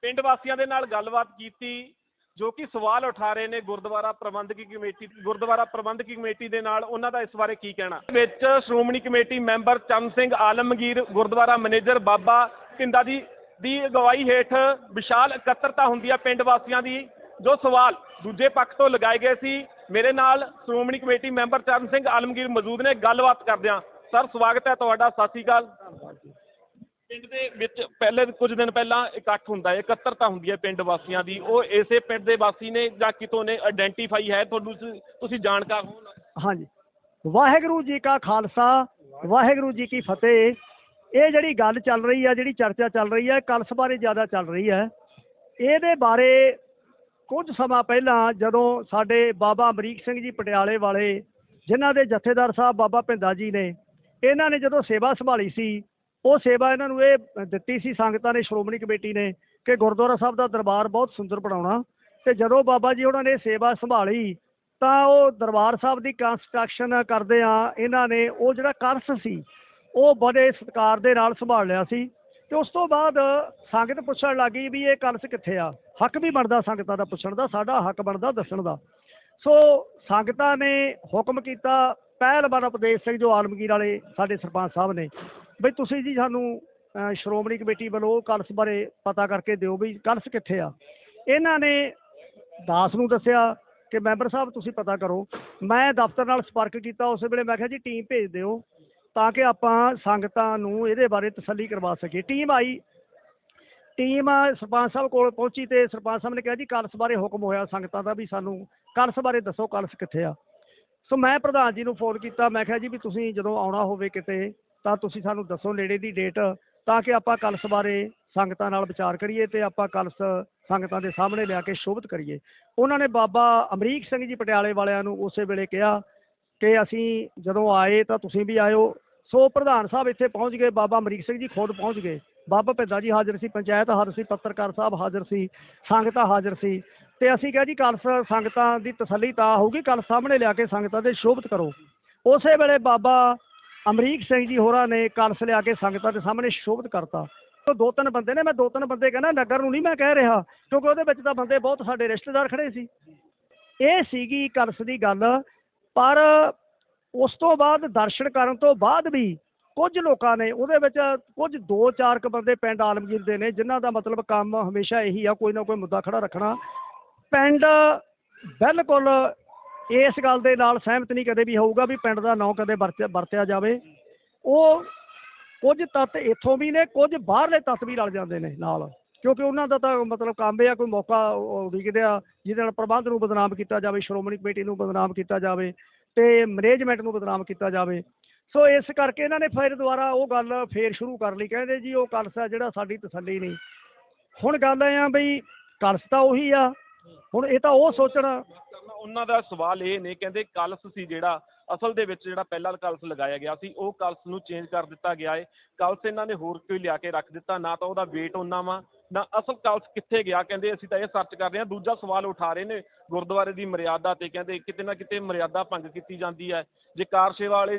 ਪਿੰਡ ਵਾਸੀਆਂ ਦੇ ਨਾਲ ਗੱਲਬਾਤ ਕੀਤੀ, ਜੋ ਕਿ ਸਵਾਲ ਉਠਾ ਰਹੇ ਨੇ ਗੁਰਦੁਆਰਾ ਪ੍ਰਬੰਧਕੀ ਕਮੇਟੀ, ਗੁਰਦੁਆਰਾ ਪ੍ਰਬੰਧਕੀ ਕਮੇਟੀ ਦੇ ਨਾਲ, ਉਹਨਾਂ ਦਾ ਇਸ ਬਾਰੇ ਕੀ ਕਹਿਣਾ? ਵਿੱਚ Shiromani committee member Chand Singh Alamgir, Gurdwara manager Baba Kinda ਦੀ ਦੀ ਅਗਵਾਈ ਹੇਠ ਵਿਸ਼ਾਲ ਇਕੱਤਰਤਾ ਹੁੰਦੀ ਹੈ ਪਿੰਡ ਵਾਸੀਆਂ ਦੀ, ਜੋ ਸਵਾਲ ਦੂਜੇ ਪੱਖ ਤੋਂ ਲਗਾਏ ਗਏ ਸੀ। ਮੇਰੇ ਨਾਲ ਸ਼੍ਰੋਮਣੀ ਕਮੇਟੀ ਮੈਂਬਰ ਚਰਨ ਸਿੰਘ ਆਲਮਗੀਰ ਮੌਜੂਦ ਨੇ, ਗੱਲਬਾਤ ਕਰਦੇ ਹਾਂ ਸਰ, ਸਵਾਗਤ ਹੈ ਤੁਹਾਡਾ, ਸਤਿ ਸ਼੍ਰੀ ਅਕਾਲ। ਪਿੰਡ ਦੇ ਵਿੱਚ ਪਹਿਲੇ ਕੁਝ ਦਿਨ ਪਹਿਲਾਂ ਇਕੱਠ ਹੁੰਦਾ ਹੈ ਇਕੱਤਰਤਾ ਹੁੰਦੀ ਹੈ ਪਿੰਡ ਵਾਸੀਆਂ ਦੀ। ਉਹ ਇਸੇ ਪਿੰਡ ਦੇ ਵਾਸੀ ਨੇ ਜਾਂ ਕਿਤੋਂ ਨੇ ਆਇਡੈਂਟੀਫਾਈ ਹੈ ਤੁਹਾਨੂੰ, ਤੁਸੀਂ ਜਾਣਕਾਰ ਹੋ ਹਾਂਜੀ। ਵਾਹਿਗੁਰੂ ਜੀ ਕਾ ਖਾਲਸਾ, ਵਾਹਿਗੁਰੂ ਜੀ ਕੀ ਫਤਿਹ। ਇਹ ਜਿਹੜੀ ਗੱਲ ਚੱਲ ਰਹੀ ਹੈ ਜਿਹੜੀ ਚਰਚਾ ਚੱਲ ਰਹੀ ਹੈ ਕਲਸ ਬਾਰੇ ਜ਼ਿਆਦਾ ਚੱਲ ਰਹੀ ਹੈ ਇਹਦੇ ਬਾਰੇ ਕੁਝ ਸਮਾਂ ਪਹਿਲਾਂ ਜਦੋਂ ਸਾਡੇ ਬਾਬਾ ਅਮਰੀਕ ਸਿੰਘ ਜੀ ਪਟਿਆਲੇ ਵਾਲੇ, ਜਿਨ੍ਹਾਂ ਦੇ ਜਥੇਦਾਰ ਸਾਹਿਬ ਬਾਬਾ ਭਿੰਦਾ ਜੀ ਨੇ, ਇਹਨਾਂ ਨੇ ਜਦੋਂ ਸੇਵਾ ਸੰਭਾਲੀ ਸੀ, ਉਹ ਸੇਵਾ ਇਹਨਾਂ ਨੂੰ ਇਹ ਦਿੱਤੀ ਸੀ, ਸੰਗਤਾਂ ਨੇ, ਸ਼੍ਰੋਮਣੀ ਕਮੇਟੀ ਨੇ, ਕਿ ਗੁਰਦੁਆਰਾ ਸਾਹਿਬ ਦਾ ਦਰਬਾਰ ਬਹੁਤ ਸੁੰਦਰ ਬਣਾਉਣਾ। ਤੇ ਜਦੋਂ ਬਾਬਾ ਜੀ ਉਹਨਾਂ ਨੇ ਸੇਵਾ ਸੰਭਾਲੀ, ਤਾਂ ਉਹ ਦਰਬਾਰ ਸਾਹਿਬ ਦੀ ਕੰਸਟਰਕਸ਼ਨ ਕਰਦੇ ਆ, ਇਹਨਾਂ ਨੇ, ਉਹ ਜਿਹੜਾ ਕਰਸ ਸੀ ਉਹ ਬੜੇ ਸਤਿਕਾਰ ਦੇ ਨਾਲ ਸੰਭਾਲ ਲਿਆ ਸੀ ਤੇ ਉਸ ਤੋਂ ਬਾਅਦ ਸੰਗਤ ਪੁੱਛਣ ਲੱਗੀ ਵੀ ਇਹ ਕਲਸ ਕਿੱਥੇ ਆ? ਹੱਕ ਵੀ ਬਣਦਾ ਸੰਗਤਾਂ ਦਾ ਪੁੱਛਣ ਦਾ, ਸਾਡਾ ਹੱਕ ਬਣਦਾ ਦੱਸਣ ਦਾ। ਸੋ ਸੰਗਤਾਂ ਨੇ ਹੁਕਮ ਕੀਤਾ, ਪਹਿਲਵਾਨ ਉਪਦੇਸ਼ ਸਿੰਘ ਜੋ ਆਲਮਗੀਰ ਵਾਲੇ ਸਾਡੇ ਸਰਪੰਚ ਸਾਹਿਬ ਨੇ, ਬਈ ਤੁਸੀਂ ਜੀ ਸਾਨੂੰ ਸ਼੍ਰੋਮਣੀ ਕਮੇਟੀ ਵੱਲੋਂ ਕਲਸ ਬਾਰੇ ਪਤਾ ਕਰਕੇ ਦਿਓ ਵੀ ਕਲਸ ਕਿੱਥੇ ਆ। ਇਹਨਾਂ ਨੇ ਦਾਸ ਨੂੰ ਦੱਸਿਆ ਕਿ ਮੈਂਬਰ ਸਾਹਿਬ ਤੁਸੀਂ ਪਤਾ ਕਰੋ। ਮੈਂ ਦਫ਼ਤਰ ਨਾਲ ਸੰਪਰਕ ਕੀਤਾ, ਉਸ ਵੇਲੇ ਮੈਂ ਕਿਹਾ ਜੀ ਟੀਮ ਭੇਜ ਦਿਓ। ਤਾਂ ਕਿ ਆਪਾਂ ਸੰਗਤਾਂ ਨੂੰ ਇਹਦੇ ਬਾਰੇ ਤਸੱਲੀ ਕਰਵਾ ਸਕੀਏ। ਟੀਮ ਆਈ। ਟੀਮ ਸਰਪੰਚ ਸਾਹਿਬ ਕੋਲ ਪਹੁੰਚੀ ਤੇ ਸਰਪੰਚ ਸਾਹਿਬ ਨੇ ਕਿਹਾ ਜੀ, ਕਲਸ ਬਾਰੇ ਹੁਕਮ ਹੋਇਆ ਸੰਗਤਾਂ ਦਾ ਵੀ ਸਾਨੂੰ, ਕਲਸ ਬਾਰੇ ਦੱਸੋ ਕਲਸ ਕਿੱਥੇ ਆ। ਸੋ ਮੈਂ ਪ੍ਰਧਾਨ ਜੀ ਨੂੰ ਫੋਨ ਕੀਤਾ, ਮੈਂ ਕਿਹਾ ਜੀ ਵੀ ਤੁਸੀਂ ਜਦੋਂ ਆਉਣਾ ਹੋਵੇ ਕਿਤੇ, ਤਾਂ ਤੁਸੀਂ ਸਾਨੂੰ ਦੱਸੋ ਨੇੜੇ ਦੀ ਡੇਟ, ਤਾਂ ਕਿ ਆਪਾਂ ਕਲਸ ਬਾਰੇ ਸੰਗਤਾਂ ਨਾਲ ਵਿਚਾਰ ਕਰੀਏ ਤੇ ਆਪਾਂ ਕਲਸ ਸੰਗਤਾਂ ਦੇ ਸਾਹਮਣੇ ਲਿਆ ਕੇ ਸ਼ੋਭਤ ਕਰੀਏ। ਉਹਨਾਂ ਨੇ ਬਾਬਾ ਅਮਰੀਕ ਸਿੰਘ ਜੀ ਪਟਿਆਲੇ ਵਾਲਿਆਂ ਨੂੰ ਉਸੇ ਵੇਲੇ ਕਿਹਾ ਕਿ ਅਸੀਂ ਜਦੋਂ ਆਏ ਤਾਂ ਤੁਸੀਂ ਵੀ ਆਇਓ। ਸੋ ਪ੍ਰਧਾਨ ਸਾਹਿਬ ਇੱਥੇ ਪਹੁੰਚ ਗਏ। ਬਾਬਾ ਅਮਰੀਕ ਸਿੰਘ ਜੀ ਖੁਦ ਪਹੁੰਚ ਗਏ। ਬਾਬਾ ਭਿੱਦਾ ਜੀ ਹਾਜ਼ਰ ਸੀ, ਪੰਚਾਇਤ ਹਾਜ਼ਰ ਸੀ, ਪੱਤਰਕਾਰ ਸਾਹਿਬ ਹਾਜ਼ਰ ਸੀ, ਸੰਗਤਾਂ ਹਾਜ਼ਰ ਸੀ। ਤੇ ਅਸੀਂ ਕਿਹਾ ਜੀ ਕਲਸ ਸੰਗਤਾਂ ਦੀ ਤਸੱਲੀ ਤਾਂ ਹੋਊਗੀ ਕਲ ਸਾਹਮਣੇ ਲਿਆ ਕੇ ਸੰਗਤਾਂ ਦੇ ਸ਼ੋਭਤ ਕਰੋ। ਉਸੇ ਵੇਲੇ ਬਾਬਾ ਅਮਰੀਕ ਸਿੰਘ ਜੀ ਹੋਰਾਂ ਨੇ ਕਲਸ ਲਿਆ ਕੇ ਸੰਗਤਾਂ ਦੇ ਸਾਹਮਣੇ ਸ਼ੋਭਤ ਕਰਤਾ। ਉਹ ਦੋ ਤਿੰਨ ਬੰਦੇ ਨੇ, ਮੈਂ ਦੋ ਤਿੰਨ ਬੰਦੇ ਕਹਿੰਦਾ, ਨਗਰ ਨੂੰ ਨਹੀਂ ਮੈਂ ਕਹਿ ਰਿਹਾ, ਕਿਉਂਕਿ ਉਹਦੇ ਵਿੱਚ ਤਾਂ ਬੰਦੇ ਬਹੁਤ ਸਾਡੇ ਰਿਸ਼ਤੇਦਾਰ ਖੜੇ ਸੀ। ਇਹ ਸੀਗੀ ਕਲਸ ਦੀ ਗੱਲ। ਪਰ ਉਸ ਤੋਂ ਬਾਅਦ ਦਰਸ਼ਨ ਕਰਨ ਤੋਂ ਬਾਅਦ ਵੀ ਕੁਝ ਲੋਕਾਂ ਨੇ ਉਹਦੇ ਵਿੱਚ ਕੁਝ ਦੋ ਚਾਰ ਕੁ ਬੰਦੇ ਪਿੰਡ ਆਲਮਗੀਰ ਦੇ ਨੇ, ਜਿਨ੍ਹਾਂ ਦਾ ਮਤਲਬ ਕੰਮ ਹਮੇਸ਼ਾ ਇਹੀ ਆ, ਕੋਈ ਨਾ ਕੋਈ ਮੁੱਦਾ ਖੜਾ ਰੱਖਣਾ। ਪਿੰਡ ਬਿਲਕੁਲ ਇਸ ਗੱਲ ਦੇ ਨਾਲ ਸਹਿਮਤ ਨਹੀਂ ਕਦੇ ਵੀ ਹੋਊਗਾ ਵੀ ਪਿੰਡ ਦਾ ਨਾਂ ਕਦੇ ਵਰਤਿਆ ਵਰਤਿਆ ਜਾਵੇ। ਉਹ ਕੁਝ ਤੱਤ ਇੱਥੋਂ ਵੀ ਨੇ, ਕੁਝ ਬਾਹਰਲੇ ਤੱਤ ਵੀ ਰਲ ਜਾਂਦੇ ਨੇ ਨਾਲ। ਕਿਉਂਕਿ ਉਹਨਾਂ ਦਾ ਤਾਂ ਮਤਲਬ ਕੰਮ ਇਹ ਆ, ਕੋਈ ਮੌਕਾ ਉਡੀਕਦੇ ਆ, ਜਿਹਦੇ ਨਾਲ ਪ੍ਰਬੰਧ ਨੂੰ ਬਦਨਾਮ ਕੀਤਾ ਜਾਵੇ, ਸ਼੍ਰੋਮਣੀ ਕਮੇਟੀ ਨੂੰ ਬਦਨਾਮ ਕੀਤਾ ਜਾਵੇ ਤੇ ਮੈਨੇਜਮੈਂਟ ਨੂੰ ਬਦਨਾਮ ਕੀਤਾ ਜਾਵੇ। ਸੋ ਇਸ ਕਰਕੇ ਇਹਨਾਂ ਨੇ ਫਿਰ ਦੁਬਾਰਾ ਉਹ ਗੱਲ ਫੇਰ ਸ਼ੁਰੂ ਕਰ ਲਈ, ਕਹਿੰਦੇ ਜੀ ਉਹ ਕਲਸ ਆ ਜਿਹੜਾ ਸਾਡੀ ਤਸੱਲੀ ਨਹੀਂ। ਹੁਣ ਗੱਲ ਇਹ ਆ ਬਈ ਕਲਸ ਤਾਂ ਉਹੀ ਆ, ਹੁਣ ਇਹ ਤਾਂ ਉਹ ਸੋਚਣਾ। ਉਹਨਾਂ ਦਾ ਸਵਾਲ ਇਹ ਨੇ, ਕਹਿੰਦੇ ਕਲਸ ਸੀ ਜਿਹੜਾ, ਅਸਲ ਦੇ ਵਿੱਚ ਜਿਹੜਾ ਪਹਿਲਾ ਕਲਸ ਲਗਾਇਆ ਗਿਆ ਸੀ, ਉਹ ਕਲਸ ਨੂੰ ਚੇਂਜ ਕਰ ਦਿੱਤਾ ਗਿਆ ਹੈ ਕਲਸ ਇਹਨਾਂ ਨੇ ਹੋਰ ਕੋਈ ਲਿਆ ਕੇ ਰੱਖ ਦਿੱਤਾ, ਨਾ ਤਾਂ ਉਹਦਾ weight ਉਹਨਾਂ ਵਾ ਨਾ, ਅਸਲ ਕਲਸ ਕਿੱਥੇ ਗਿਆ? ਕਹਿੰਦੇ ਅਸੀਂ ਤਾਂ ਇਹ ਸਰਚ ਕਰ ਰਹੇ ਹਾਂ। ਦੂਜਾ ਸਵਾਲ ਉਠਾ ਰਹੇ ਨੇ ਗੁਰਦੁਆਰੇ ਦੀ ਮਰਿਆਦਾ ਤੇ। ਕਹਿੰਦੇ ਕਿਤੇ ਨਾ ਕਿਤੇ ਮਰਿਆਦਾ ਭੰਗ ਕੀਤੀ ਜਾਂਦੀ ਹੈ। ਜੇ ਕਾਰ ਸੇਵਾ ਵਾਲੇ